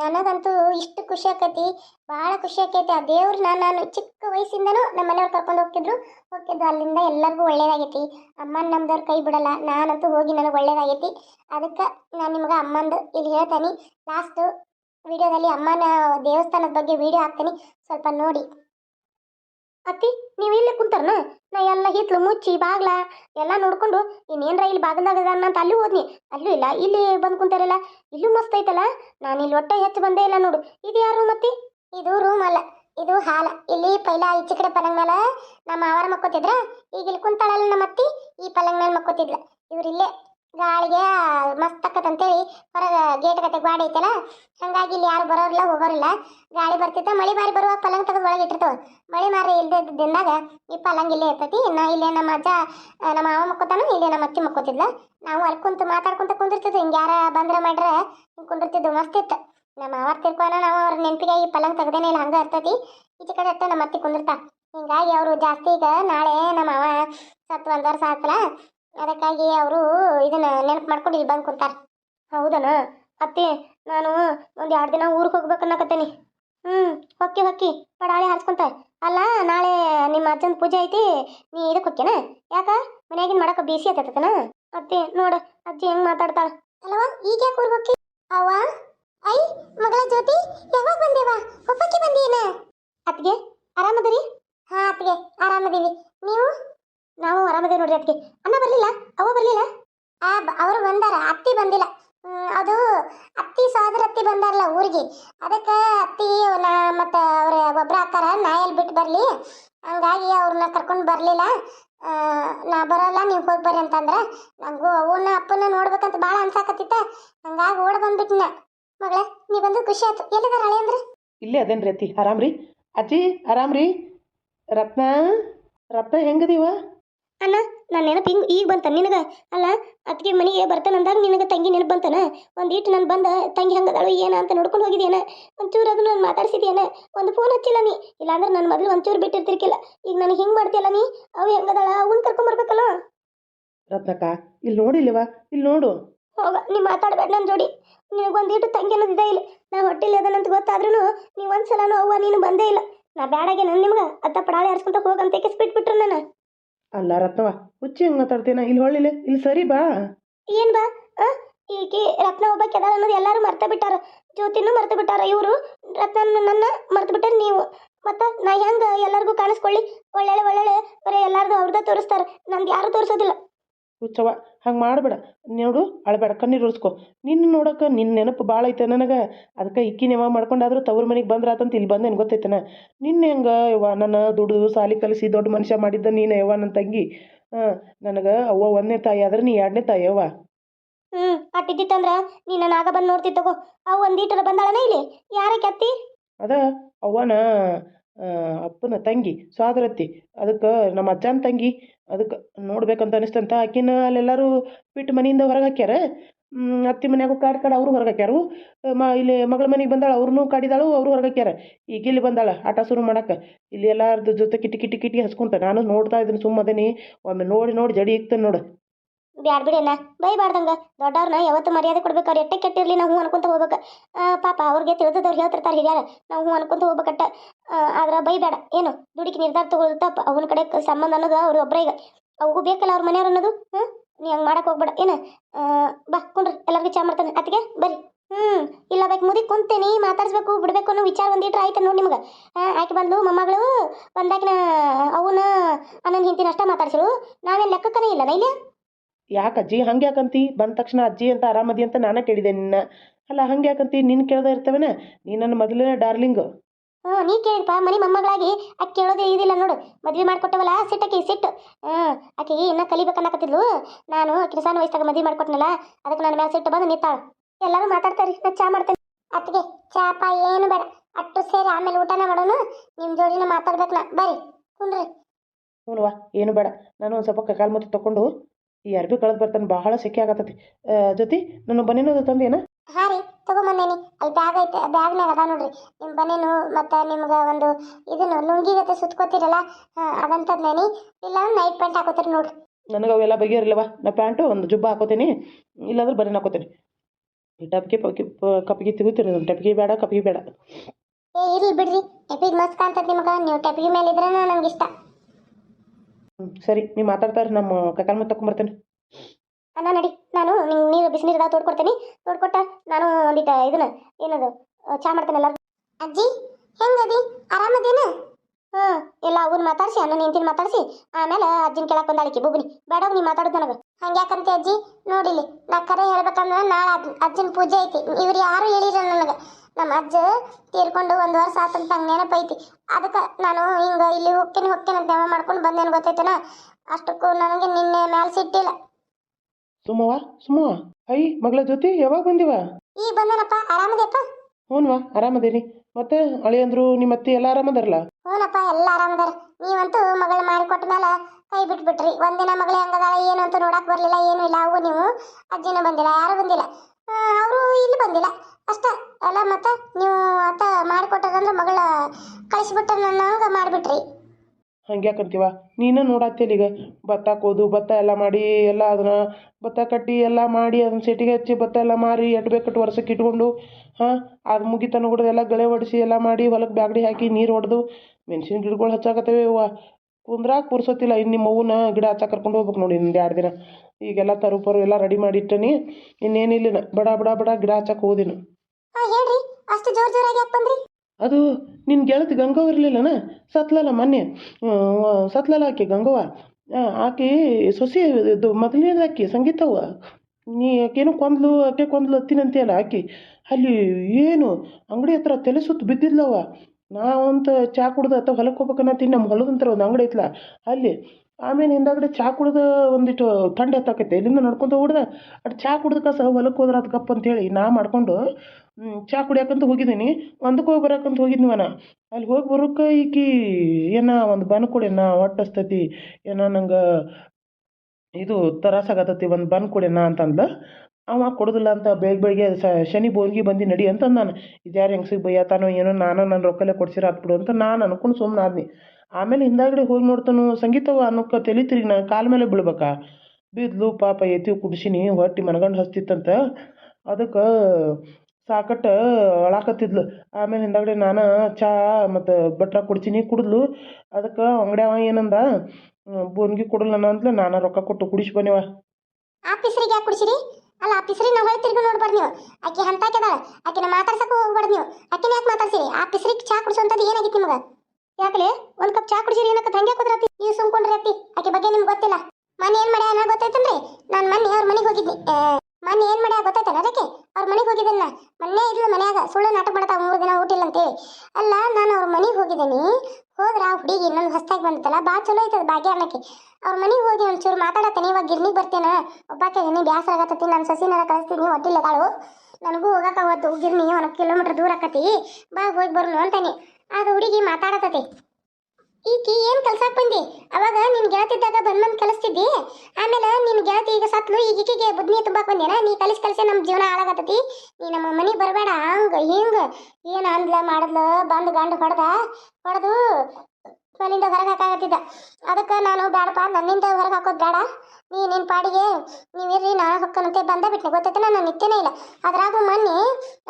ನನಗಂತೂ ಇಷ್ಟು ಖುಷಿ ಆಕೈತಿ ಭಾಳ ಖುಷಿ ಆಕೈತಿ. ಆ ದೇವ್ರನ್ನ ನಾನು ಚಿಕ್ಕ ವಯಸ್ಸಿಂದನೂ ನಮ್ಮ ಮನೆಯವ್ರು ಕರ್ಕೊಂಡು ಹೋಗ್ತಿದ್ರು. ಹೋಗ್ತಿದ್ದು ಅಲ್ಲಿಂದ ಎಲ್ಲರಿಗೂ ಒಳ್ಳೇದಾಗೈತಿ. ಅಮ್ಮನ ನಮ್ದವ್ರು ಕೈ ಬಿಡಲ್ಲ, ನಾನಂತೂ ಹೋಗಿ ನನಗೆ ಒಳ್ಳೇದಾಗೈತಿ. ಅದಕ್ಕೆ ನಾನು ನಿಮ್ಗೆ ಅಮ್ಮಂದು ಇಲ್ಲಿ ಹೇಳ್ತೀನಿ. ಲಾಸ್ಟು ವಿಡಿಯೋದಲ್ಲಿ ಅಮ್ಮನ ದೇವಸ್ಥಾನದ ಬಗ್ಗೆ ವಿಡಿಯೋ ಹಾಕ್ತೀನಿ. ಸ್ವಲ್ಪ ನೋಡಿ. ಅತ್ತಿ, ನೀವು ಇಲ್ಲೇ ಕುಂತಾರನ? ನಾ ಎಲ್ಲ ಹಿತ್ಲು ಮುಚ್ಚಿ ಬಾಗ್ಲ ಎಲ್ಲ ನೋಡ್ಕೊಂಡು ಇನ್ನೇನ್ರ ಇಲ್ಲಿ ಬಾಗಲ್ದಾಗ ಅಂತ ಅಲ್ಲಿ ಹೋದ್ನಿ. ಅಲ್ಲೂ ಇಲ್ಲ, ಇಲ್ಲಿ ಬಂದು ಕುಂತಾರಲ್ಲ. ಇಲ್ಲೂ ಮಸ್ತ್ ಐತಲ್ಲ? ನಾನು ಇಲ್ಲಿ ಒಟ್ಟೆ ಹೆಚ್ಚು ಬಂದೇ ಇಲ್ಲ ನೋಡು. ಇದು ಯಾರು ಮತ್ತೆ ಇದು ರೂಮ್ ಅಲ್ಲ, ಇದು ಹಾಲ. ಇಲ್ಲಿ ಪೈಲ ಈಚೆ ಕಡೆ ಪಲಂಗ್ ಮೇಲೆ ನಮ್ಮ ಅವರ ಮಕ್ಕೋತಿದ್ರ? ಈಗ ಇಲ್ಲಿ ಕುಂತಾಳಲ್ಲ ನಮ್ಮ ಅತ್ತಿ ಈ ಪಲಂಗ್ ಮೇಲೆ ಮಕ್ಕೋತಿದ್ಲ. ಇವ್ರು ಗಾಳಿಗೆ ಮಸ್ತ್ ಹೇಳಿ ಹೊರಗೆ ಗೇಟ್ ಕತೆ ಗಾಡಿ ಐತಲ್ಲ, ಹಂಗಾಗಿ ಇಲ್ಲಿ ಯಾರು ಬರೋರಿಲ್ಲ, ಹೋಗೋರಿಲ್ಲ. ಗಾಳಿ ಬರ್ತಿತ್ತ, ಮಳೆ ಬಾರಿ ಬರುವಾಗ ಪಲಂಗ್ ತೆಗೆದು ಒಳಗೆ ಇಟ್ಟಿರ್ತಾವ. ಮಳೆ ಮಾರಿ ಇಲ್ಲದೆ ದಿನದಾಗ ಈ ಪಲಂಗ್ ಇಲ್ಲೇ ಇರ್ತೈತಿ. ನಾ ಇಲ್ಲೇ ನಮ್ಮ ಅಜ್ಜ ನಮ್ಮ ಮಾವ ಮಕ್ಕೋತಾನು, ಇಲ್ಲೇ ನಮ್ಮ ಅತ್ತಿ ಮಕ್ಕೋತಿದ್ಲ. ನಾವು ಅಲ್ಲಿ ಕುಂತು ಮಾತಾಡ್ಕೊಂತ ಕುಂದಿರ್ತಿದ್ವಿ. ಹಿಂಗೆ ಯಾರ ಬಂದ್ರೆ ಮಾಡ್ರೆ ಹಿಂಗೆ ಕುಂದಿರ್ತಿದ್ವು. ಮಸ್ತ್ ಇತ್ತು. ನಮ್ಮ ಮಾವ ತಿರ್ಕೋನ ನಾವು ಅವ್ರ ನೆನಪಿಗೆ ಈ ಪಲಂಗ್ ತೆಗ್ದೇನೆ ಇಲ್ಲ, ಹಂಗೆ ಇರ್ತೈತಿ. ಈಚೆ ಕಡೆ ಅತ್ತ ನಮ್ಮ ಅತ್ತಿ ಕುಂದಿರ್ತಾ ಹಿಂಗಾಗಿ ಅವರು ಜಾಸ್ತಿ ಈಗ ನಾಳೆ ನಮ್ಮ ಮಾವ ಸತ್ತು ಒಂದು ವರ್ಷ ಆತಲ್ಲ ಅದಕ್ಕಾಗಿ ಅವರು ಇದನ್ನ ನೆನಪು ಮಾಡ್ಕೊಂಡು ಇಲ್ಲಿ ಬಂದು ಕುಂತಾರೆ. ಹೌದನ? ಅತ್ತೆ ನಾನು ಒಂದು ಎರಡು ದಿನ ಊರಿಗೆ ಹೋಗ್ಬೇಕನ್ನಕತ್ತೇನಿ ಹ್ಞೂ ಹೊಕ್ಕಿ ಹೊಕ್ಕಿ ಪಡಾಳಿ ಹಾರಿಸ್ಕೊಂತ ಅಲ್ಲ ನಾಳೆ ನಿಮ್ಮ ಅಜ್ಜನ ಪೂಜೆ ಐತಿ ನೀ ಇದಕ್ಕೆ ಹೊಕ್ಕೇನ? ಯಾಕ? ಮನ್ಯಾಗಿನ ಮಾಡಕ್ಕೆ ಬೇಸಿ ಆತೈತನ ಅತ್ತೆ ನೋಡ ಅಜ್ಜಿ ಹೆಂಗ್ ಮಾತಾಡ್ತಾಳ. ಅಲ್ವಾ ಈಗ ಯಾಕೆ ಊರಿಗೆ ಹೊಕ್ಕಿ? ಅವ್ವ? ಐ ಮಗಳ ಜ್ಯೋತಿ ಯಾವಾಗ ಬಂದೇವಾ? ಒಬ್ಬಕ್ಕೆ ಬಂದೇನ? ಅತ್ತಿಗೆ ಆರಾಮದರಿ? ಹಾಂ ಅತ್ತಿಗೆ ಆರಾಮದೀವಿ. ನೀವು? ನಾವು ಆರಾಮದೇ ನೋಡ್ರಿ ಅತ್ತಿಗೆ. ಅಣ್ಣ ಬರ್ಲಿಲ್ಲ? ಅವ ಬರ್ಲಿಲ್ಲ? ಅವರು ಬಂದಾರ. ಅತ್ತಿ ಬಂದಿಲ್ಲ. ಅದು ಅತ್ತಿ ಸಹೋದರ ಅತ್ತಿ ಬಂದಾರಲ್ಲ ಊರಿಗೆ. ಅದಕ್ಕೆ ಅತ್ತಿ, ನಾ, ಮತ್ತು ಅವ್ರ ಒಬ್ರ ಹಾಕಾರ ನಾ ಬಿಟ್ಟು ಬರಲಿ. ಹಂಗಾಗಿ ಅವ್ರನ್ನ ಕರ್ಕೊಂಡು ಬರಲಿಲ್ಲ. ನಾ ಬರೋಲ್ಲ, ನೀವು ಹೋಗಿ ಬರ್ರಿ ಅಂತಂದ್ರೆ. ನಂಗೂ ಅವನ್ನ ಅಪ್ಪನ ನೋಡ್ಬೇಕಂತ ಭಾಳ ಅನ್ಸಾಕತ್ತಿತ್ತ. ಹಂಗಾಗಿ ಓಡ್ ಬಂದ್ಬಿಟ್ಟಿನ ಮಗಳೇ ನೀ ಬಂದು ಖುಷಿ ಆಯ್ತು. ಎಲ್ಲಿದಾರ ಹಳೆ ಅಂದ್ರೆ? ಇಲ್ಲೇ ಅದೇನ್ರಿ ಅತ್ತಿ. ಆರಾಮ್ರಿ? ಅಜ್ಜಿ, ಆರಾಮ್ರಿ? ರತ್ನ? ರತ್ನ ಹೆಂಗದೀವ? ಅಣ್ಣ ನನ್ನ ನೆನಪು ಹಿಂಗೆ ಈಗ ಬಂತ ನಿನಗೆ? ಅಲ್ಲ ಅತ್ತಿಗೆ ಮನೆಗೆ ಬರ್ತಾನಂದಾಗ ನಿನಗೆ ತಂಗಿ ನೆನಪು ಬಂತಾನ? ಒಂದು ಇಟ್ಟು ನಾನು ಬಂದ ತಂಗಿ ಹಂಗದಾಳು ಏನ ಅಂತ ನೋಡ್ಕೊಂಡು ಹೋಗಿದ್ಯಾನ? ಒಂಚೂರು ನಾನು ಮಾತಾಡ್ಸಿದ್ಯಾನ? ಒಂದು ಫೋನ್ ಹಚ್ಚಿಲ್ಲ ನೀ? ಇಲ್ಲಾಂದ್ರೆ ನನ್ನ ಮೊದಲು ಒಂಚೂರು ಬಿಟ್ಟಿರ್ತಿರ್ಕಿಲ್ಲ. ಈಗ ನನಗೆ ಹಿಂಗೆ ಮಾಡ್ತೀಯಲ್ಲ ನೀ? ಅವು ಹೆಂಗದಾಳ? ಅವನ್ನ ಕರ್ಕೊಂಬರ್ಬೇಕಲ್ಲ ರತ್ನಕ್ಕ ಇಲ್ಲಿ ನೋಡಿಲ್ಲವ ಇಲ್ಲಿ ನೋಡು. ಹೋಗ ನೀ ಮಾತಾಡಬೇಡ ನನ್ನ ಜೋಡಿ. ನಿನಗೊಂದು ಇಟ್ಟು ತಂಗಿ ಅನ್ನೋದು ಇದೇ ಇಲ್ಲ. ನಾ ಹೊಟ್ಟೆಲಿ ಅದನ್ನಂತ ಗೊತ್ತಾದ್ರೂ ನೀ ಒಂದ್ಸಲನೂ ಅವ್ವ ನೀನು ಬಂದೇ ಇಲ್ಲ. ನಾ ಬ್ಯಾಡಾಗೆ ನಾನು ನಿಮ್ಗೆ? ಅತ್ತ ಪಡಾಳೆ ಹರ್ಸ್ಕೊಂತ ಹೋಗಂತ ಬಿಟ್ಬಿಟ್ರು ನಾನು. ಅಲ್ಲ ರತ್ನವ ಹುಚ್ಚಿ ಹೆಂಗ್ ಮಾತಾಡ್ತೀನ ಇಲ್ಲಿ ಹೊಳ್ಳಿಲ್ಲ ಇಲ್ಲಿ ಸರಿ ಬಾ. ಏನ್ ಬಾ? ಆ ಈಕೆ ರತ್ನ ಒಬ್ಬ ಕೆದಾರ ಅನ್ನೋದು ಎಲ್ಲರೂ ಮರ್ತ ಬಿಟ್ಟಾರ. ಜ್ಯೋತಿನೂ ಮರ್ತ ಬಿಟ್ಟಾರ, ಇವರು ರತ್ನ ನನ್ನ ಮರ್ತ ಬಿಟ್ಟಾರ ನೀವು. ಮತ್ತ ನಾ ಹೆಂಗ ಎಲ್ಲರಿಗೂ ಕಾಣಿಸ್ಕೊಳ್ಳಿ? ಒಳ್ಳೆ ಒಳ್ಳೆ ಬರೀ ಎಲ್ಲಾರ್ದು ಅವ್ರದ ತೋರಿಸ್ತಾರ. ನಂದು ಯಾರು ತೋರಿಸೋದಿಲ್ಲ. ಹುಚ್ಚವ ಹಂಗೆ ಮಾಡಬೇಡ. ನೋಡು ಅಳಬೇಡ ಕಣ್ಣೀರು ಉರ್ಸ್ಕೊ ನಿನ್ನ ನೋಡೋಕೆ ನಿನ್ನ ನೆನಪು ಭಾಳ ಐತೆ ನನಗೆ. ಅದಕ್ಕೆ ಇಕ್ಕಿನ ಯಾವಾಗ ಮಾಡ್ಕೊಂಡಾದ್ರೂ ತವ್ರ ಮನೆಗೆ ಬಂದ್ರಾತಂತ ಇಲ್ಲಿ ಬಂದೇನು ಗೊತ್ತೈತನ? ನಿನ್ನ ಹೆಂಗೆ ಯವ್ವ ನನ್ನ ದುಡಿದು ಸಾಲಿ ಕಲಿಸಿ ದೊಡ್ಡ ಮನುಷ್ಯ ಮಾಡಿದ್ದ ನೀನು ಯವ್ವ ನನ್ನ ತಂಗಿ? ಹಾಂ ನನಗೆ ಅವ್ವ ಒಂದನೇ ತಾಯಿ ಆದ್ರೆ ನೀ ಎರಡನೇ ತಾಯಿ ಅವ್ವ ಹ್ಮ್ ಅಟ್ಟಿದ್ದಿತ್ತಂದ್ರ ನೀ ನನ್ನ ಆಗ ಬಂದು ನೋಡ್ತಿ ತಗೋ. ಅವು ಒಂದೀಟರ ಬಂದಾಳನ ಇಲ್ಲಿ? ಯಾರ ಕೆತ್ತಿ? ಅದ ಅವ್ವನ ಅಪ್ಪನ ತಂಗಿ ಸೋದರತ್ತಿ ಅದಕ್ಕೆ ನಮ್ಮ ಅಜ್ಜನ ತಂಗಿ ಅದಕ್ಕೆ ನೋಡ್ಬೇಕಂತ ಅನಿಸ್ತಂತ. ಆಕಿನ ಅಲ್ಲೆಲ್ಲರೂ ಬಿಟ್ಟು ಮನೆಯಿಂದ ಹೊರಗೆ ಹಾಕ್ಯಾರ. ಅತ್ತಿ ಮನ್ಯಾಗೂ ಕಾಡ್ ಕಾಡ್ ಅವರು ಹೊರಗೆ ಹಾಕ್ಯಾರು. ಮ, ಇಲ್ಲಿ ಮಗಳ ಮನೆಗೆ ಬಂದಾಳ ಅವ್ರನ್ನೂ ಕಾಡಿದಾಳು, ಅವರು ಹೊರಗೆ ಹಾಕ್ಯಾರ. ಈಗ ಇಲ್ಲಿ ಬಂದಾಳ, ಆಟ ಶುರು ಮಾಡಕ್ಕೆ ಇಲ್ಲಿ ಎಲ್ಲಾರ್ದು ಜೊತೆ ಕಿಟಿ ಕಿಟಿ ಕಿಟಿ ಹಚ್ಕೊಂತ ನಾನು ನೋಡ್ತಾ ಇದ್ದೀನಿ ಸುಮ್ಮ ಅದೇನಿ. ಒಮ್ಮೆ ನೋಡಿ ನೋಡಿ ಜಡಿ ಇಕ್ತೇನೆ ನೋಡು. ಬ್ಯಾಡ್ ಬಿಡಣ್ಣ ಬೈಬಾರ್ದಂಗ. ದೊಡ್ಡವ್ರನ್ನ ಯಾವತ್ತು ಮರ್ಯಾದೆ ಕೊಡ್ಬೇಕು ಅವ್ರು ಎಟ್ಟೆ ಕೆಟ್ಟಿರ್ಲಿ ನಾವು ಹ್ಞೂ ಅನ್ಕೊಂತ ಹೋಗ್ಬೇಕು. ಪಾಪ ಅವ್ರಿಗೆ ತಿಳಿದವ್ರು ಹೇಳ್ತಿರ್ತಾರೆ ಹಿರಿಯರ. ನಾವು ಹ್ಞೂ ಅನ್ಕೊಂತ ಹೋಗ್ಬೇಕಟ್ಟ. ಆದ್ರೆ ಬೈಬೇಡ ಏನು? ದುಡಿಕೆ ನಿರ್ಧಾರ ತಗೊಳ್ಳೋದು ತಪ್ಪ. ಅವನ ಕಡೆ ಸಂಬಂಧ ಅನ್ನೋದು ಅವ್ರು ಒಬ್ಬರೇ ಈಗ. ಅವಗೂ ಬೇಕಲ್ಲ ಅವ್ರ ಮನೆಯವ್ರು ಅನ್ನೋದು? ಹ್ಞೂ ನೀ ಹಂಗೆ ಮಾಡಕ್ಕೆ ಹೋಗ್ಬೇಡ. ಏನು? ಬಾ ಕುಣ್ರಿ ಎಲ್ಲರಿಗೂ ಚಾ ಮಾಡ್ತಾನೆ. ಅತ್ತಿಗೆ ಬರ್ರಿ. ಹ್ಞೂ ಇಲ್ಲ ಬೇಕು ಮುದಿ ಕುಂತೇನಿ. ಮಾತಾಡಿಸ್ಬೇಕು, ಬಿಡಬೇಕು ಅನ್ನೋ ವಿಚಾರ ಒಂದಿಟ್ರೆ ಆಯ್ತು ನೋಡಿ ನಿಮ್ಗೆ. ಆಕೆ ಬಂದ್ಲು, ಮೊಮ್ಮಗಳು ಬಂದಾಕಿನ ಅವನ ಅಣ್ಣನ ಹಿಂತಿನ ಅಷ್ಟೇ ಮಾತಾಡ್ಸಿರು. ನಾವೇನು ಲೆಕ್ಕಕ್ಕನೇ ಇಲ್ಲ ಇಲ್ಲಿ ಯಾಕೆ ಅಜ್ಜಿ ಹಂಗೆ ಯಾಕಂತಿ? ಬಂದ ತಕ್ಷಣ ಅಜ್ಜಿ ಅಂತ ಆರಾಮದಿ ಅಂತ ನಾನೇ ಕೇಳಿದೆ ನಿನ್ನ. ಅಲ್ಲ ಹಂಗೆ ಯಾಕಂತಿ? ನಿನ್ನ ಕೇಳ್ದೆ ಇರ್ತವೇನ? ನೀ ನನ್ನ ಮೊದಲನೇ ಡಾರ್ಲಿಂಗು. ಹ್ಞೂ ನೀ ಕೇಳಿದಪ್ಪ ಮನೆ ಮೊಮ್ಮಗಳಾಗಿ ಆಕೆ ಕೇಳೋದೇ ಇದಿಲ್ಲ ನೋಡು. ಮದ್ವೆ ಮಾಡ್ಕೊಟ್ಟವಲ್ಲ ಸಿಟ್ಟಕ್ಕೆ ಸಿಟ್ಟು ಹ್ಞೂ ಆಕೆಗೆ ಇನ್ನೂ ಕಲಿಬೇಕನ್ನಕತ್ತಿದ್ಲು. ನಾನು ಕಿರಸಾನ ವಯಸ್ಸಾಗ ಮದ್ವೆ ಮಾಡ್ಕೊಟ್ನಲ್ಲ ಅದಕ್ಕೆ ನನ್ನ ಮೇಲೆ ಸಿಟ್ಟು ಬಂದು ನಿಂತಾಳ. ಎಲ್ಲರೂ ಮಾತಾಡ್ತಾರೆ ನಾ ಚಾ ಮಾಡ್ತೇನೆ. ಅತ್ತಿಗೆ ಚಾಪ ಏನು ಬೇಡ. ಅಟ್ಟು ಸೇರಿ ಆಮೇಲೆ ಊಟನ ಮಾಡೋಣ ನಿಮ್ಮ ಜೋಡಿನ ಮಾತಾಡ್ಬೇಕು ನಾ. ಬರ್ರಿ ಹ್ಞೂನವ್ವ ಏನು ಬೇಡ. ನಾನು ಒಂದು ಸ್ವಲ್ಪ ಕೈಕಾಲು ಮುತ್ತು ತಗೊಂಡು ಈ ಅರ್ಬಿ ಕಳೆದು ಬರ್ತಾನೆ ಬಹಳ ಸೆಕೆ ಆಗತ್ತತಿ. ಜೊತೆ ನನ್ನ ಬನ್ನಿನದು ತಂದೇನ? ಹಾಂ ರೀ ತಗೊಂಬಂದೇನಿ ಅಲ್ಲಿ ಬ್ಯಾಗ್ ಐತೆ ಬ್ಯಾಗ್ನಾಗ ಅದ ನೋಡ್ರಿ. ನಿಮ್ಮ ಬನೇನು ಮತ್ತು ನಿಮ್ಗೆ ಒಂದು ಇದನ್ನು ಲುಂಗಿ ಜೊತೆ ಸುತ್ಕೋತಿರಲ್ಲ ಅದಂತದ್ನೇನಿ ಇಲ್ಲ ನೈಟ್ ಪ್ಯಾಂಟ್ ಹಾಕೋತೀರಿ ನೋಡ್ರಿ. ನನಗೆ ಅವೆಲ್ಲ ಬಗೆಹರಿಲ್ಲವ. ನಾ ಪ್ಯಾಂಟು ಒಂದು ಜುಬ್ಬ ಹಾಕೋತೀನಿ. ಇಲ್ಲಾಂದ್ರೆ ಬರೀ ಹಾಕೋತೀನಿ. ಈ ಟಪ್ಗೆ ಪಕ್ಕಿ ಕಪ್ಪಿಗೆ ತಿಗುತ್ತೀರಿ ಟಪ್ಗೆ ಬೇಡ ಕಪ್ಪಿಗೆ ಬೇಡ. ಏ ಇರ್ಲಿ ಬಿಡ್ರಿ. ಟೆಪಿಗೆ ಮಸ್ತ್ ಕಾಣ್ತದೆ ನಿಮ್ಗೆ. ನೀವು ಟೆಪಿಗೆ ಮೇಲೆ ಇದ್ರೆ ನಂಗೆ ಇಷ್ಟ ಸರಿ, ನೀವು ಮಾತಾಡ್ತಾರೆ ನಮ್ಮ ಕೈಕಾಲು ಮುತ್ತು ತಗೊಂಬರ್ತೇನೆ ಅಣ್ಣ, ನಡಿ. ನಾನು ನಿಂಗೆ ನೀರು ಬಿಸಿನೀರ್ದಾಗ ತೋಡ್ಕೊಡ್ತೀನಿ. ತೋಡ್ಕೊಟ್ಟ ನಾನು ಒಂದಿಟ ಇದನ್ನ, ಏನದು, ಚಾ ಮಾಡ್ತೇನೆ ಎಲ್ಲರೂ ಅಜ್ಜಿ, ಹೆಂಗದಿ? ಆರಾಮದೇನ? ಹ್ಞೂ ಇಲ್ಲ ಅವ್ನ ಮಾತಾಡ್ಸಿ ಅಣ್ಣ ನಿಂತಿನ ಮಾತಾಡ್ಸಿ. ಆಮೇಲೆ ಅಜ್ಜಿನ ಕೆಳಗೆ ಬಂದಾಳಿಕೆ ಬುಬ್ನಿ ಬೇಡ ನೀ ಮಾತಾಡೋದು ನನಗೆ. ಹಂಗ್ಯಾಕಂತೆ ಅಜ್ಜಿ? ನೋಡಿಲಿ ನಾ ಕರೆ ಹೇಳ್ಬೇಕಂದ್ರೆ ನಾಳೆ ಅಜ್ಜಿನ್ ಪೂಜೆ ಐತಿ. ಇವ್ರು ಯಾರು ಹೇಳಿರ ನನಗೆ. ನಮ್ಮ ಅಜ್ಜ ತೀರ್ಕೊಂಡು ಒಂದು ವರ್ಷ ಆತಂತ ಹಂಗ ನೆನಪೈತಿ ಅದಕ್ಕೆ ನಾನು ಹಿಂಗೆ ಇಲ್ಲಿ ಹೋಗ್ತೀನಿ ಹೋಗ್ತೀನಿ ಅಂತ ನೆವ ಮಾಡ್ಕೊಂಡು ಬಂದೇನು ಗೊತ್ತೈತನ? ಅಷ್ಟಕ್ಕೂ ನನಗೆ ನಿನ್ನೆ ಮ್ಯಾಲೆ ಸಿಟ್ಟಿಲ್ಲ. ಸುಮ್ಮವ್ವ ಐ ಮಗಳ ಜೊತೆ ಯಾವಾಗ ಬಂದಿವ? ಈ ಬಂದನಪ್ಪ ಆರಾಮದೇಪ್ಪ? ಹ್ಞೂನ್ವಾ ಆರಾಮದೇನಿ. ಮತ್ತೆ ಅಳಿಯಂದ್ರು ನಿಮ್ಮ ಅತ್ತೆ ಎಲ್ಲ ಆರಾಮದಾರಲ್ಲ ಹ್ಞೂನಪ್ಪ ಎಲ್ಲ ಆರಾಮದಾರ ನೀವಂತೂ ಮಗಳು ಮಾಡಿಕೊಟ್ಟ ಮೇಲೆ ಕೈ ಬಿಟ್ಬಿಟ್ರಿ. ಒಂದಿನ ಮಗಳು ಹೆಂಗದಾಳ, ಏನು ಅಂತ ನೋಡಕ್ ಬರಲಿಲ್ಲ, ಏನು ಇಲ್ಲ. ಅವು ನೀವು, ಅಜ್ಜಿನ ಬಂದಿಲ್ಲ, ಯಾರು ಬಂದಿಲ್ಲ. ಅವರು ಇಲ್ಲಿ ಬಂದಿಲ್ಲ. ಅಷ್ಟೇ. ಅಲ್ಲ ಮತ್ತೆ, ನೀವು ಆತ ಮಾಡಿಕೊಟ್ಟಾರಂದ್ರೆ ಮಗಳ ಕಳಿಸ್ಬಿಟ್ಟ ನನ್ನ ಹಂಗೆ ಮಾಡಿಬಿಟ್ರಿ ಹಂಗ್ಯಾಕಂತೀವ ನೀನು ನೋಡತ್ತೇಲಿ ಈಗ. ಭತ್ತ ಕೋದು, ಭತ್ತ ಎಲ್ಲ ಮಾಡಿ, ಎಲ್ಲ ಅದನ್ನು ಭತ್ತ ಕಟ್ಟಿ, ಎಲ್ಲ ಮಾಡಿ, ಅದನ್ನ ಸೆಟಿಗೆ ಹಚ್ಚಿ, ಭತ್ತ ಎಲ್ಲ ಮಾರಿ ಎಟ್ಟು ಬೇಕಟ್ಟು ವರ್ಷಕ್ಕೆ ಇಟ್ಕೊಂಡು, ಹಾಂ, ಅದು ಮುಗಿತನ ಕೂಡ ಎಲ್ಲ ಗಳೆ ಹೊಡಿಸಿ ಎಲ್ಲ ಮಾಡಿ ಹೊಲಕ್ಕೆ ಬ್ಯಾಗಡಿ ಹಾಕಿ, ನೀರು ಹೊಡೆದು ಮೆಣಸಿನ ಗಿಡಗಳು ಹಚ್ಚಾಕತ್ತೇವೆ ಇವ ಕುಂದ್ರಾಕ ಪುರ್ಸೊತ್ತಿಲ್ಲ ಇನ್ನು ನಿಮ್ಮ ಅವ್ವನ ಗಿಡ ಹಚ್ಚ ಕರ್ಕೊಂಡು ಹೋಗ್ಬೇಕು ನೋಡಿ ಇನ್ನೊಂದು ಎರಡು ದಿನ. ಈಗೆಲ್ಲ ತರು ಪರು ಎಲ್ಲ ರೆಡಿ ಮಾಡಿ ಇಟ್ಟನಿ ಇನ್ನೇನಿಲ್ಲ ಬಡ ಬಡ ಬಡ ಗಿಡ ಹಚ್ಚಕ್ಕೆ ಹೋದಿನ. ಅಷ್ಟು ಜೋರು ಜೋರಾಗಿ ಅದು ನಿನ್ನ ಗೆಳತಿ ಗಂಗವ್ವ ಇರಲಿಲ್ಲನ? ಸತ್ಲಲ್ಲ ಮೊನ್ನೆ ಸತ್ಲಲ್ಲ ಆಕೆ ಗಂಗವ್ವ ಆಕೆ ಸೊಸೆ ಇದು ಮೊದಲನೇದು ಆಕೆ ಸಂಗೀತವ್ವ. ನೀ ಆಕೇನು ಕೊಂದ್ಲು, ಆಕೆ ಕೊಂದ್ಲು ಹತ್ತಿನಂತೆಯಲ್ಲ ಆಕೆ. ಅಲ್ಲಿ ಏನು ಅಂಗಡಿ ಹತ್ರ ತಲೆ ಸುತ್ತು ಬಿದ್ದಿದ್ಲವ್ವ. ನಾವಂತ ಚಾ ಕುಡ್ದು ಅಥವಾ ಹೊಲಕ್ಕೆ ಹೋಗ್ಬೇಕನ್ನತ್ತೀನಿ ನಮ್ಮ ಹೊಲದಂತರ ಒಂದು ಅಂಗಡಿ ಐತ್ಲ. ಅಲ್ಲಿ ಆಮೇಲೆ ಹಿಂದಾಗಡೆ ಚಹಾ ಕುಡ್ದು ಒಂದಿಷ್ಟು ಥಂಡಿ ಹತ್ತಾಕೈತೆ ಇಲ್ಲಿಂದ ನಡ್ಕೊಂತ ಹೊಡ್ದ ಅಟ್ ಚಹಾ ಕುಡ್ದ ಕಸ ಹೊಲಕ್ಕೆ ಹೋದ್ರೆ ಅದು ಗಪ್ ಅಂತೇಳಿ ನಾ ಮಾಡ್ಕೊಂಡು ಚಹಾ ಕುಡಿಯಾಕಂತ ಹೋಗಿದ್ದೀನಿ. ಒಂದಕ್ಕೆ ಹೋಗಿ ಬರೋಕಂತ ಹೋಗಿದ್ನಿವ ಅಲ್ಲಿ ಹೋಗಿ ಬರೋಕೆ ಈಕಿ ಏನ ಒಂದು ಬನ್ ಕೊಡೆನ ಹೊಟ್ಟಸ್ತತಿ ಏನೋ ನಂಗೆ ಇದು ತರಾಸಾಗತ್ತತಿ ಒಂದು ಬನ್ ಕೊಡೆನ ಅಂತಂದ್ಲ. ಅವ ಕೊಡೋದಿಲ್ಲ ಅಂತ ಬೆಳಗ್ಗೆ ಬೆಳಿಗ್ಗೆ ಶನಿ ಬೋರ್ಗಿ ಬಂದು ನಡಿ ಅಂತಂದು ನಾನು ಇದು ಯಾರು ಹೆಂಗ್ಸಿಗೆ ಬೈಯತಾನೋ ಏನೋ ನಾನು ನನ್ನ ರೊಕ್ಕಲ್ಲೇ ಕೊಡ್ಸಿರ ಬಿಡು ಅಂತ ನಾನು ಅನ್ಕೊಂಡು ಸುಮ್ಮನೆ ಆದ್ನಿ. ಆಮೇಲೆ ಹಿಂದಾಗಡೆ ಹೋಗಿ ನೋಡ್ತಾನು, ಸಂಗೀತವ ಅನ್ನೋಕ ತಲೆ ತಿರುಗಿ ನಾನು ಕಾಲ ಮೇಲೆ ಬೀಳ್ಬೇಕಾ? ಬಿದ್ಲು, ಪಾಪ ಎತ್ತಿ ಕುಡ್ಸಿನಿ, ಹೊಟ್ಟೆ ಮನಗಂಡು ಹಸ್ತಿತ್ತಂತ. ಅದಕ್ಕೆ ಸಾಕಟ್ಟ ಅಳಾಕತ್ತಿದ್ಲು. ಆಮೇಲೆ ಹಿಂದಾಗಡೆ ನಾನು ಚಾ ಮತ್ತು ಬಟ್ರ ಕುಡ್ತೀನಿ ಕುಡಿದ್ಲು. ಅದಕ್ಕೆ ಅಂಗಡ್ಯಾವ ಏನಂದ ಬೋನ್ಗಿ ಕೊಡಲ್ಲ ಅಂತ ನಾನು ರೊಕ್ಕ ಕೊಟ್ಟು ಕುಡಿಸಿ ಬನ್ನಿವ ಆ ಪಿಸ್ರಿಗೆ ಯಾಕೆ ಕುಡಿಸಿರಿ? ಅಲ್ಲ ಆ ಪಿಸ್ರಿ ನಾವು ಹೊಳೆ ತಿರ್ಗಿ ನೋಡ್ಬಾರ್ದು ನೀವು. ಆಕೆ ಹಂತಾಕೆದಾಳ ಆಕೆನ ಮಾತಾಡ್ಸಕ್ಕೆ ಹೋಗ್ಬಾರ್ದು ನೀವು. ಆಕೆನ ಯಾಕೆ ಮಾತಾಡ್ಸಿರಿ? ಆ ಪಿಸ್ರಿಗೆ ಚಾ ಕುಡಿಸೋಂಥದ್ದು ಏನಾಗಿತ್ತು ನಿಮಗೆ? ಯಾಕಲೆ? ಒಂದು ಕಪ್ ಚಾ ಕುಡಿಸಿರಿ ಏನಕ್ಕೆ ಹಂಗೆ ಕುದ್ರತಿ? ನೀವು ಸುಮ್ಕೊಂಡ್ರಿ ಅತ್ತಿ. ಆಕೆ ಬಗ್ಗೆ ನಿಮ್ಗೆ ಗೊತ್ತಿಲ್ಲ. ಮನೆ ಏನ್ ಮಾಡ್ಯ ಅನ್ನೋ ಗೊತ್ತೈತನ್ರಿ ನಾನು ಮೊನ್ನೆ ಅವ್ರ ಮನೆಗೆ ಹೋಗಿದ್ನಿ. ಮೊನ್ನೆ ಏನು ಮಾಡ್ಯ ಗೊತ್ತೈತಲ್ಲ ಅದಕ್ಕೆ? ಅವ್ರ ಮನೆಗೆ ಹೋಗಿದ್ದನ್ನ. ಮೊನ್ನೆ ಇದ್ಲು ಮನ್ಯಾಗ. ಸುಳ್ಳು ನಾಟಕ ಮಾಡ್ತಾವ ಮೂರು ದಿನ ಊಟಿಲ್ಲ ಅಂತೇಳಿ. ಅಲ್ಲ, ನಾನು ಅವ್ರ ಮನೆಗೆ ಹೋಗಿದ್ದೀನಿ. ಹೋದ್ರ ಹುಡುಗಿ ಇನ್ನೊಂದು ಹೊಸ್ತಾಗಿ ಬಂದಿತ್ತಲ್ಲ. ಬಾ ಚಲೋ ಐತದ ಭಾಗ್ಯ ಅನ್ನಕ್ಕೆ. ಅವ್ರ ಮನೆಗೆ ಹೋಗಿ ಒಂಚೂರು ಮಾತಾಡತ್ತೇನೆ. ಇವಾಗ ಗಿರ್ನಿಗೆ ಬರ್ತೇನ. ಒಬ್ಬಾಕೆ ನೀ ಬ್ಯಾಸರ ಆಗತ್ತತಿ ನಾನು ಸಸಿನಾರ ಕಳಿಸ್ತೀನಿ ಹೊಟ್ಟಿಲ್ಲದಾಳು ನನಗೂ ಹೋಗಕ್ಕ ಅವತ್ತು ಗಿರ್ನಿ ಒಂದು ಕಿಲೋಮೀಟ್ರ್ ದೂರ ಆಕತಿ ಬಾ ಹೋಗಿ ಬರ್ನು ಅಂತಾನೆ. ಅದು ಹುಡುಗಿ ಮಾತಾಡತತಿ. ಈಕಿ ಏನು ಕಲ್ಸಕ್ ಬಂದಿ? ಅವಾಗ ನಿನ್ ಗೆಳತಿದ್ದಾಗ ಬಂದ್ ಬಂದ್ ಕಲಿಸ್ತಿದ್ದಿ? ಆಮೇಲೆ ನಿನ್ ಗೆಳತಿ ಈಗ ಸತ್ಲು, ಈಗ ಈಕಿಗೆ ಬುದ್ನಿ ತುಂಬಾಕ್ ಬಂದೇನ? ನೀ ಕಲಿಸ್ ಕಲಿಸಿ ನಮ್ಮ ಜೀವನ ಹಾಳಾಗತ್ತತಿ ನೀ ನಮ್ಮ ಮನೆಗೆ ಬರಬೇಡ, ಹಂಗ ಹಿಂಗ. ಏನು ಅಂದ್ಲ, ಮಾಡದ್ಲ, ಬಂದ್, ಗಂಡ ಹೊಡೆದ? ಹೊಡೆದು ಮನೆಯಿಂದ ಹೊರಗೆ ಹಾಕಾಗತ್ತಿದ್ದ ಅದಕ್ಕೆ ನಾನು ಬೇಡಪ್ಪ ನನ್ನಿಂದ ಹೊರಗೆ ಹಾಕೋದು ಬೇಡ ನೀ ನಿನ್ನ ಪಾಡಿಗೆ ನೀವಿರ್ರಿ ನಾನು ಹೊಕ್ಕನಂತೆ ಬಂದ ಬಿಟ್ಟೆ ಗೊತ್ತೈತೆ ನಾನು ನಿತ್ಯನೇ ಇಲ್ಲ. ಅದ್ರಾಗ ಮೊನ್ನೆ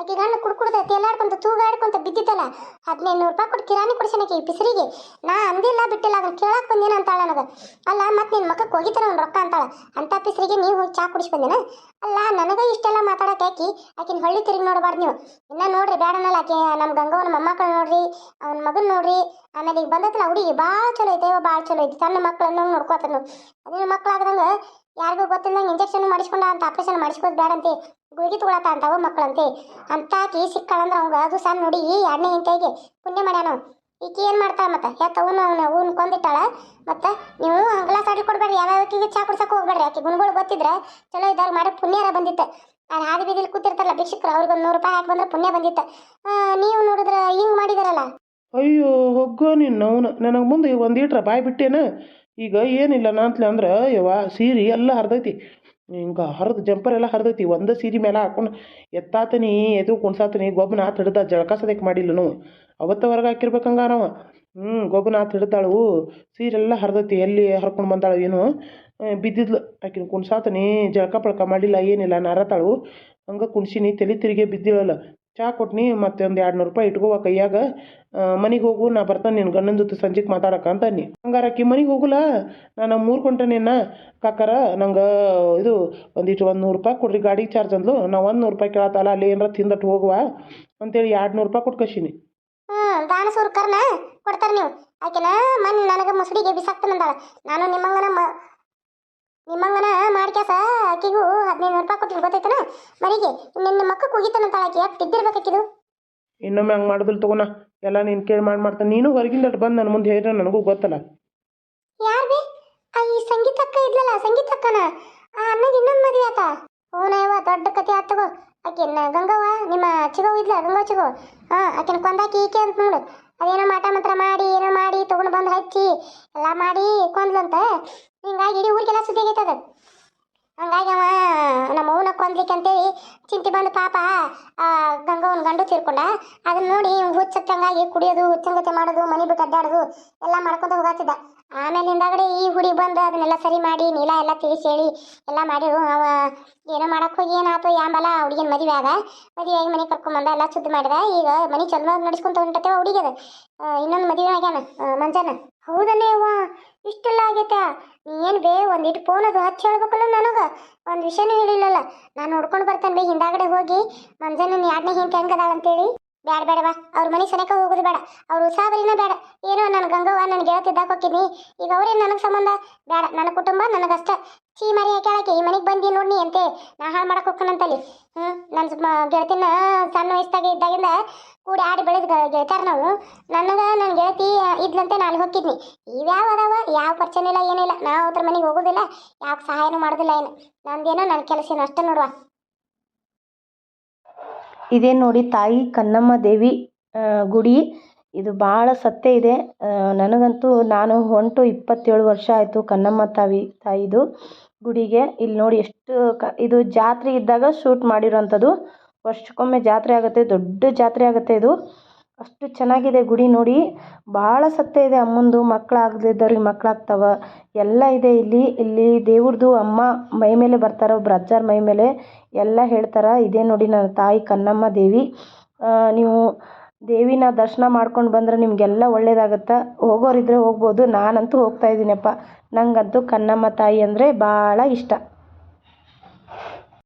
ಆಕೆ ಗಂಡ ಕುಡ್ಕುಡ್ದ ತೇಲಾಡ್ಕೊಂತ ತೂಗಾಡ್ಕೊಂತ ಬಿದ್ದಿತ್ತಲ್ಲ ಹದಿನೈದು ನೂರು ರೂಪಾಯಿ ಕೊಟ್ಟು ಕಿರಾಣಿ ಕೊಡ್ಸನಕ್ಕೆ ಈ ಪಿಸರಿಗೆ ನಾ ಅಂದಿಲ್ಲ, ಬಿಟ್ಟಿಲ್ಲ, ಅದನ್ನ ಕೇಳಕ್ ಬಂದೇನ ಅಂತಾಳ ನನಗೆ. ಅಲ್ಲ, ಮತ್ತೆ ನಿನ್ನ ಮಕ್ಕ ಹೋಗಿತ್ತಾನ ಅವ್ನು ರೊಕ್ಕ ಅಂತಾಳ. ಅಂತ ಪಿಸರಿಗೆ ನೀವು ಹೋಗಿ ಚಾ ಕುಡಿಸಿ ಬಂದೇನ ಅಲ್ಲ, ನನಗೆ ಇಷ್ಟೆಲ್ಲ ಮಾತಾಡಕ್ಕೆ ಆಕಿ, ಆಕಿನ ಹೊಳ್ಳಿ ತಿರುಗಿ ನೋಡಬಾರ್ದು ನೀವು. ಇನ್ನ ನೋಡ್ರಿ ಬೇಡನಲ್ಲ ಆಕೆ ನಮ್ಮ ಗಂಗವನ ಮೊಮ್ಮಕ್ಕಳು ನೋಡ್ರಿ, ಅವನ ಮಗನ್ ನೋಡ್ರಿ. ಆಮೇಲೆ ಈಗ ಬಂದತ್ತಲ್ಲ ಹುಡುಗಿ ಭಾಳ ಚಲೋ ಐತೆ ಭಾಳ ಚಲೋ ಐತಿ, ಸಣ್ಣ ಮಕ್ಕಳನ್ನು ನೋಡ್ಕೋತಾನು. ಅದೇನು ಮಕ್ಕಳಾಗದಂಗೆ ಯಾರಿಗೂ ಗೊತ್ತಿಲ್ಲದಂಗೆ ಇಂಜೆಕ್ಷನ್ ಮಾಡಿಸ್ಕೊಂಡ ಅಂತ ಆಪರೇಷನ್ ಮಾಡಿಸ್ಕೋದು ಬೇಡ ಅಂತೆ, ಗುಳಿಗೆ ತಗೊಳತ ಅಂತಾವ ಮಕ್ಕಳಂತೆ ಅಂತಾಕಿ ಸಿಕ್ಕಳಂದ್ರ ಅವಂಗ, ಅದು ಸಣ್ಣ ನೋಡಿ ಎರಡನೇ ಹಿಂತೆಗೆ ಪುಣ್ಯ ಮಾಡ್ಯಾನ ಅವ. ಈಕಿ ಏನ್ ಮಾಡ್ತಾಳ ಮತ್ತ? ಯಾಕ ಅವನು ಅವನ ಅವ್ನು ಕೊಂದಿಟ್ಟಾಳ? ಮತ್ತ ನೀವು ಹಂಗಲ ಆಡಿ ಕೊಡ್ಬೇಡ್ರಿ ಯಾವ್ಯಾವಕಿಗೆ ಚಾ ಕುಡ್ಸಕ್ ಹೋಗ್ಬೇಡ್ರಿ. ಆಕಿ ಗುಣಗಳು ಗೊತ್ತಿದ್ರೆ ಚಲೋ ಇದ್ದಾಗ ಮಾಡಿ ಪುಣ್ಯರ ಬಂದಿತ್ತ. ಅಲ್ಲಿ ಹಾದಿ ಬೀದಿಲಿ ಕೂತಿರ್ತಾರಲ್ಲ ಭಿಕ್ಷಕರು ಒಂದ್ ನೂರು ರೂಪಾಯಿ ಹಾಕಿ ಬಂದ್ರೆ ಪುಣ್ಯ ಬಂದಿತ್ತ. ಆ, ನೀವು ನೋಡಿದ್ರ ಹಿಂಗ್ ಮಾಡಿದಾರಲ್ಲ. ಅಯ್ಯೋ ಹೋಗೋ ನಿನ್ನ ಅವನು. ನನಗೆ ಮುಂದೆ ಒಂದು ಈಟ್ರ ಬಾಯಿ ಬಿಟ್ಟೇನ? ಈಗ ಏನಿಲ್ಲ ನಾಂತ್ಲೆ ಅಂದ್ರ ಯವ್ವ ಸೀರೆ ಎಲ್ಲ ಹರಿದೈತಿ. ಹಿಂಗೆ ಹರಿದು ಜಂಪರ್ ಎಲ್ಲ ಹರಿದೈತಿ. ಒಂದು ಸೀರೆ ಮೇಲೆ ಹಾಕೊಂಡು ಎತ್ತಾತನಿ ಎದು ಕುಣ್ಸಾತನಿ, ಗೊಬ್ಬನ ಆತು ಹಿಡ್ದ ಜಳಕ ಸದಕ್ಕೆ ಮಾಡಿಲ್ಲ ನಾವು ಅವತ್ತವರೆಗೆ ಹಾಕಿರ್ಬೇಕಂಗ ನಾವು. ಹ್ಞೂ ಗೊಬ್ಬನ ಆತು ಹಿಡ್ದಾಳು. ಸೀರೆ ಎಲ್ಲ ಹರಿದೈತಿ. ಎಲ್ಲಿ ಹರ್ಕೊಂಡು ಬಂದಾಳು ಏನು. ಬಿದ್ದಿದ್ಲು. ಆಕಿನ ಕುಣ್ಸಾತನಿ, ಜಳಕ ಪಳಕ ಮಾಡಿಲ್ಲ, ಏನಿಲ್ಲ, ನಾರತಾಳು. ಹಂಗೆ ಕುಣ್ಸಿನಿ, ತಲೆ ತಿರುಗಿ ಬಿದ್ದಿಳಲ್ಲ. ಚಾ ಕೊಟ್ನಿ, ಮತ್ತೆ ಒಂದು ಎರಡು ನೂರು ರೂಪಾಯಿ ಇಟ್ಕೋವ ಕೈಯಾಗ. ಮನೆಗೆ ಹೋಗು, ನಾ ಬರ್ತಾನೆ ನಿನ್ನ ಗಂಡನ ಜೊತೆ ಸಂಜೆಗೆ ಮಾತಾಡಕ ಅಂತ ಅನ್ನಿ. ಹಂಗಾರೆ ಆಕಿ, ಮನೆಗೆ ಹೋಗುಲ್ಲ ನಾನು ಮೂರು ಕೊಂಟನೇನ ಕಾಕಾರ, ನಂಗೆ ಇದು ಒಂದಿಷ್ಟು ಒಂದು ನೂರು ರೂಪಾಯಿ ಕೊಡ್ರಿ, ಗಾಡಿ ಚಾರ್ಜ್ ಅಂದ್ಲು. ನಾ ಒಂದು ನೂರು ರೂಪಾಯಿ ಕೇಳತ್ತಲ್ಲ ಅಲ್ಲಿ ಏನಾರ ತಿಂದಟ್ಟು ಹೋಗುವ? ಅಂತೇಳಿ ಎರಡು ನೂರು ರೂಪಾಯಿ ಕೊಟ್ಟು ಕಳ್ಸೀನಿ. ಹ್ಮ್, ದಾನ ಸುರ್ಕರ್ನ ಕೊಡ್ತಾರ ನೀವು. ಆಕೆನ ಮನ್ ನನಗ ಮುಸುಡಿಗೆ ಬಿಸಾಕ್ತಾನಂದಾಳ. ನಾನು ನಿಮ್ಮಂಗನ ನಿಮ್ಮಂಗನ ಮಾಡ್ಕ್ಯಾಸ? ಆಕಿಗೂ ಹದಿನೈದು ರೂಪಾಯಿ ಕೊಟ್ಟಿರು ಗೊತ್ತೈತನ ಮರಿಗೆ ನಿನ್ನ ಮಕ್ಕ ಕುಗಿತನಂತ ಆಕಿ ಯಾಕೆ ಬಿದ್ದಿರ್ಬೇಕಿದು ಇನ್ನೊಮ್ಮೆ ಹಂಗೆ ಮಾಡೋದಿಲ್ಲ ತಗೋಣ. ಎಲ್ಲ ನೀನು ಕೇಳಿ ಮಾಡಿ ಮಾಡ್ತಾನೆ. ನೀನು ಹೊರಗಿಂದ ಬಂದು ನನ್ನ ಮುಂದೆ ಹೇಳಿದ್ರೆ ನನಗೂ ಗೊತ್ತಲ್ಲ. ಯಾರು ಬಿ? ಆ ಈ ಸಂಗೀತ ಅಕ್ಕ ಇದ್ಲಲ್ಲ ಸಂಗೀತ ಅಕ್ಕನ? ಆ ಅಣ್ಣಗೆ ಇನ್ನೊಂದು ಮದುವೆ ಆತ. ಹೂನಯ್ಯವ ದೊಡ್ಡ ಕತೆ ಆತ್ ತಗೋ. ಆಕಿನ ಗಂಗವ್ವ ನಿಮ್ಮ ಚಿಗೋ ಇದ್ಲ ಗಂಗವ್ವ ಚಿಗೋ ಹಾಂ ಆಕಿನ ಕೊಂದಾಕಿ ಈಕೆ ಅಂತ ನೋಡು. ಅದೇನೋ ಮಾಟ ಮಂತ್ರ ಮಾಡಿ ಏನೋ ಮಾಡಿ ತಗೊಂಡು ಬಂದು ಹಚ್ಚಿ ಎಲ್ಲ ಮಾಡಿ ಕೊಂದ್ಲಂತ. ಹಿಂಗಾಗಿ ಇಡೀ ಊರಿಗೆಲ್ಲ ಸುದ್ದಿ ಆಗೈತೆ ಅದು. ಹಂಗಾಗಿ ಅವ ನಮ್ಮ ಅವನ ಕೊಂದ್ಲಿಕ್ಕೆ ಅಂತೇಳಿ ಚಿಂತೆ ಬಂದು ಪಾಪ, ಆ ಗಂಗವನ್ ಗಂಡು ತೀರ್ಕೊಂಡ. ಅದನ್ನ ನೋಡಿ ಹುಚ್ಚಕ್ಕಂಗಾಗಿ ಕುಡಿಯೋದು, ಹುಚ್ಚಂಗತೆ ಮಾಡೋದು, ಮನೆ ಬಿಟ್ಟು ಅಡ್ಡಾಡೋದು ಎಲ್ಲ ಮಾಡ್ಕೊಂತ ಹೋಗತ್ತಿದ್ದ ಆಮೇಲೆ ಹಿಂದಾಗಡೆ ಈ ಹುಡಿ ಬಂದು, ಅದನ್ನೆಲ್ಲ ಸರಿ ಮಾಡಿ, ನೀಲ ಎಲ್ಲ ತಿಳಿಸಿ ಹೇಳಿ ಎಲ್ಲ ಮಾಡಿರು. ಅವ ಏನೋ ಮಾಡಕ್ ಹೋಗಿ ಏನಾಯ್ತು ಯಾಂಬಲ ಹುಡುಗಿನ ಮದುವೆ ಆದ. ಮದುವೆ ಆಗಿ ಮನೆ ಕರ್ಕೊಂಬಂದ ಎಲ್ಲ ಸುದ್ದಿ ಮಾಡಿದ. ಈಗ ಮನೆ ಚಲೋ ನಡ್ಸ್ಕೊಂತ ಹೊಂಟತೆ ಹುಡುಗಿ ಅದ ಇನ್ನೊಂದು ಮದುವೆ ಆಗ್ಯಾನ ಮಂಜಾನ. ಹೌದನೇ ಅವ್ವ, ಇಷ್ಟೆಲ್ಲ ಆಗೈತೆ. ನೀ ಏನು ಬೇ ಒಂದಿಟ್ಟು ಫೋನ್ ಅದು ಹಚ್ಚಿ ಹೇಳ್ಬೇಕಲ್ಲ ನನಗೆ. ಒಂದು ವಿಷಯನೂ ಹೇಳಿಲ್ಲಲ್ಲ. ನಾನು ನೋಡ್ಕೊಂಡು ಬರ್ತೇನೆ ಬೇ, ಹಿಂದಾಗಡೆ ಹೋಗಿ. ಮಂಜಾನ ಯಾಡ್ನೇ ಹಿಂಗೆ ಹೆಂಗದಾಳ ಅಂತೇಳಿ ಬೇಡ ಬೇಡ ಬಾ ಅವ್ರ ಮನೆ ಸನಕ ಹೋಗೋದು ಬೇಡ, ಅವ್ರ ಉಸಾಬರಿನ ಬೇಡ. ಏನೋ ನನ್ನ ಗಂಗವ್ವ ನನ್ನ ಗೆಳತಿದ್ದಾಗ ಹೋಗಿದ್ನಿ ಈಗ ಅವ್ರೇನು ನನಗೆ ಸಂಬಂಧ? ಬೇಡ ನನ್ನ ಕುಟುಂಬ ನನಗಷ್ಟ. ಚೀ ಮರಿ ಹಾಕ್ಯಾಳಕ್ಕೆ ಈ ಮನೆಗೆ ಬಂದಿ ನೋಡ್ನಿ ಅಂತೆ. ನಾ ಹಾಳು ಮಾಡಕ್ಕೆ ಹೋಗ್ತಾನಂತಲ್ಲಿ ಹ್ಞೂ ನನ್ನ ಗೆಳತಿನ ಸಣ್ಣ ವಯಸ್ಸಾಗ ಇದ್ದಾಗಿಂದ ಕೂಡಿ ಆಡಿ ಬೆಳೆದ ಗೆಳತಾರ ನಾವು. ನನಗೆ ನನ್ನ ಗೆಳತಿ ಇದ್ಲಂತೆ ನಾನು ಹೋಗಿದ್ನಿ ಇವ್ಯಾವ ಅದಾವ? ಯಾವ ಪರಿಚಯ ಇಲ್ಲ ಏನಿಲ್ಲ ನಾವು ಅದ್ರ ಮನೆಗೆ ಹೋಗೋದಿಲ್ಲ ಯಾವ ಸಹಾಯನೂ ಮಾಡೋದಿಲ್ಲ ಏನು. ನಂದೇನೋ ನನ್ನ ಕೆಲಸ ಏನು ಅಷ್ಟೇ ನೋಡುವ. ಇದೇ ನೋಡಿ ತಾಯಿ ಕನ್ನಮ್ಮ ದೇವಿ ಗುಡಿ. ಇದು ಭಾಳ ಸತ್ಯ ಇದೆ. ನನಗಂತೂ ನಾನು ಹೊಂಟು ಇಪ್ಪತ್ತೇಳು ವರ್ಷ ಆಯಿತು ಕನ್ನಮ್ಮ ತಾಯಿ ತಾಯಿದು ಗುಡಿಗೆ. ಇಲ್ಲಿ ನೋಡಿ ಎಷ್ಟು ಕ, ಇದು ಜಾತ್ರೆ ಇದ್ದಾಗ ಶೂಟ್ ಮಾಡಿರೋಂಥದ್ದು. ವರ್ಷಕ್ಕೊಮ್ಮೆ ಜಾತ್ರೆ ಆಗುತ್ತೆ, ದೊಡ್ಡ ಜಾತ್ರೆ ಆಗುತ್ತೆ ಇದು. ಅಷ್ಟು ಚೆನ್ನಾಗಿದೆ ಗುಡಿ ನೋಡಿ. ಭಾಳ ಸತ್ಯ ಇದೆ ಅಮ್ಮಂದು. ಮಕ್ಕಳಾಗದಿದ್ದವ್ರಿಗೆ ಮಕ್ಕಳಾಗ್ತವೆ. ಎಲ್ಲ ಇದೆ ಇಲ್ಲಿ. ಇಲ್ಲಿ ದೇವ್ರದ್ದು ಅಮ್ಮ ಮೈ ಮೇಲೆ ಬರ್ತಾರೆ. ಒಬ್ರು ಅಜ್ಜಾರ ಮೈ ಮೇಲೆ ಎಲ್ಲ ಹೇಳ್ತಾರೆ. ಇದೇ ನೋಡಿ ನನ್ನ ತಾಯಿ ಕನ್ನಮ್ಮ ದೇವಿ. ನೀವು ದೇವಿನ ದರ್ಶನ ಮಾಡ್ಕೊಂಡು ಬಂದರೆ ನಿಮಗೆಲ್ಲ ಒಳ್ಳೆಯದಾಗತ್ತೆ ಹೋಗೋರಿದ್ರೆ ಹೋಗ್ಬೋದು. ನಾನಂತೂ ಹೋಗ್ತಾ ಇದ್ದೀನಪ್ಪ. ನನಗಂತೂ ಕನ್ನಮ್ಮ ತಾಯಿ ಅಂದರೆ ಭಾಳ ಇಷ್ಟ.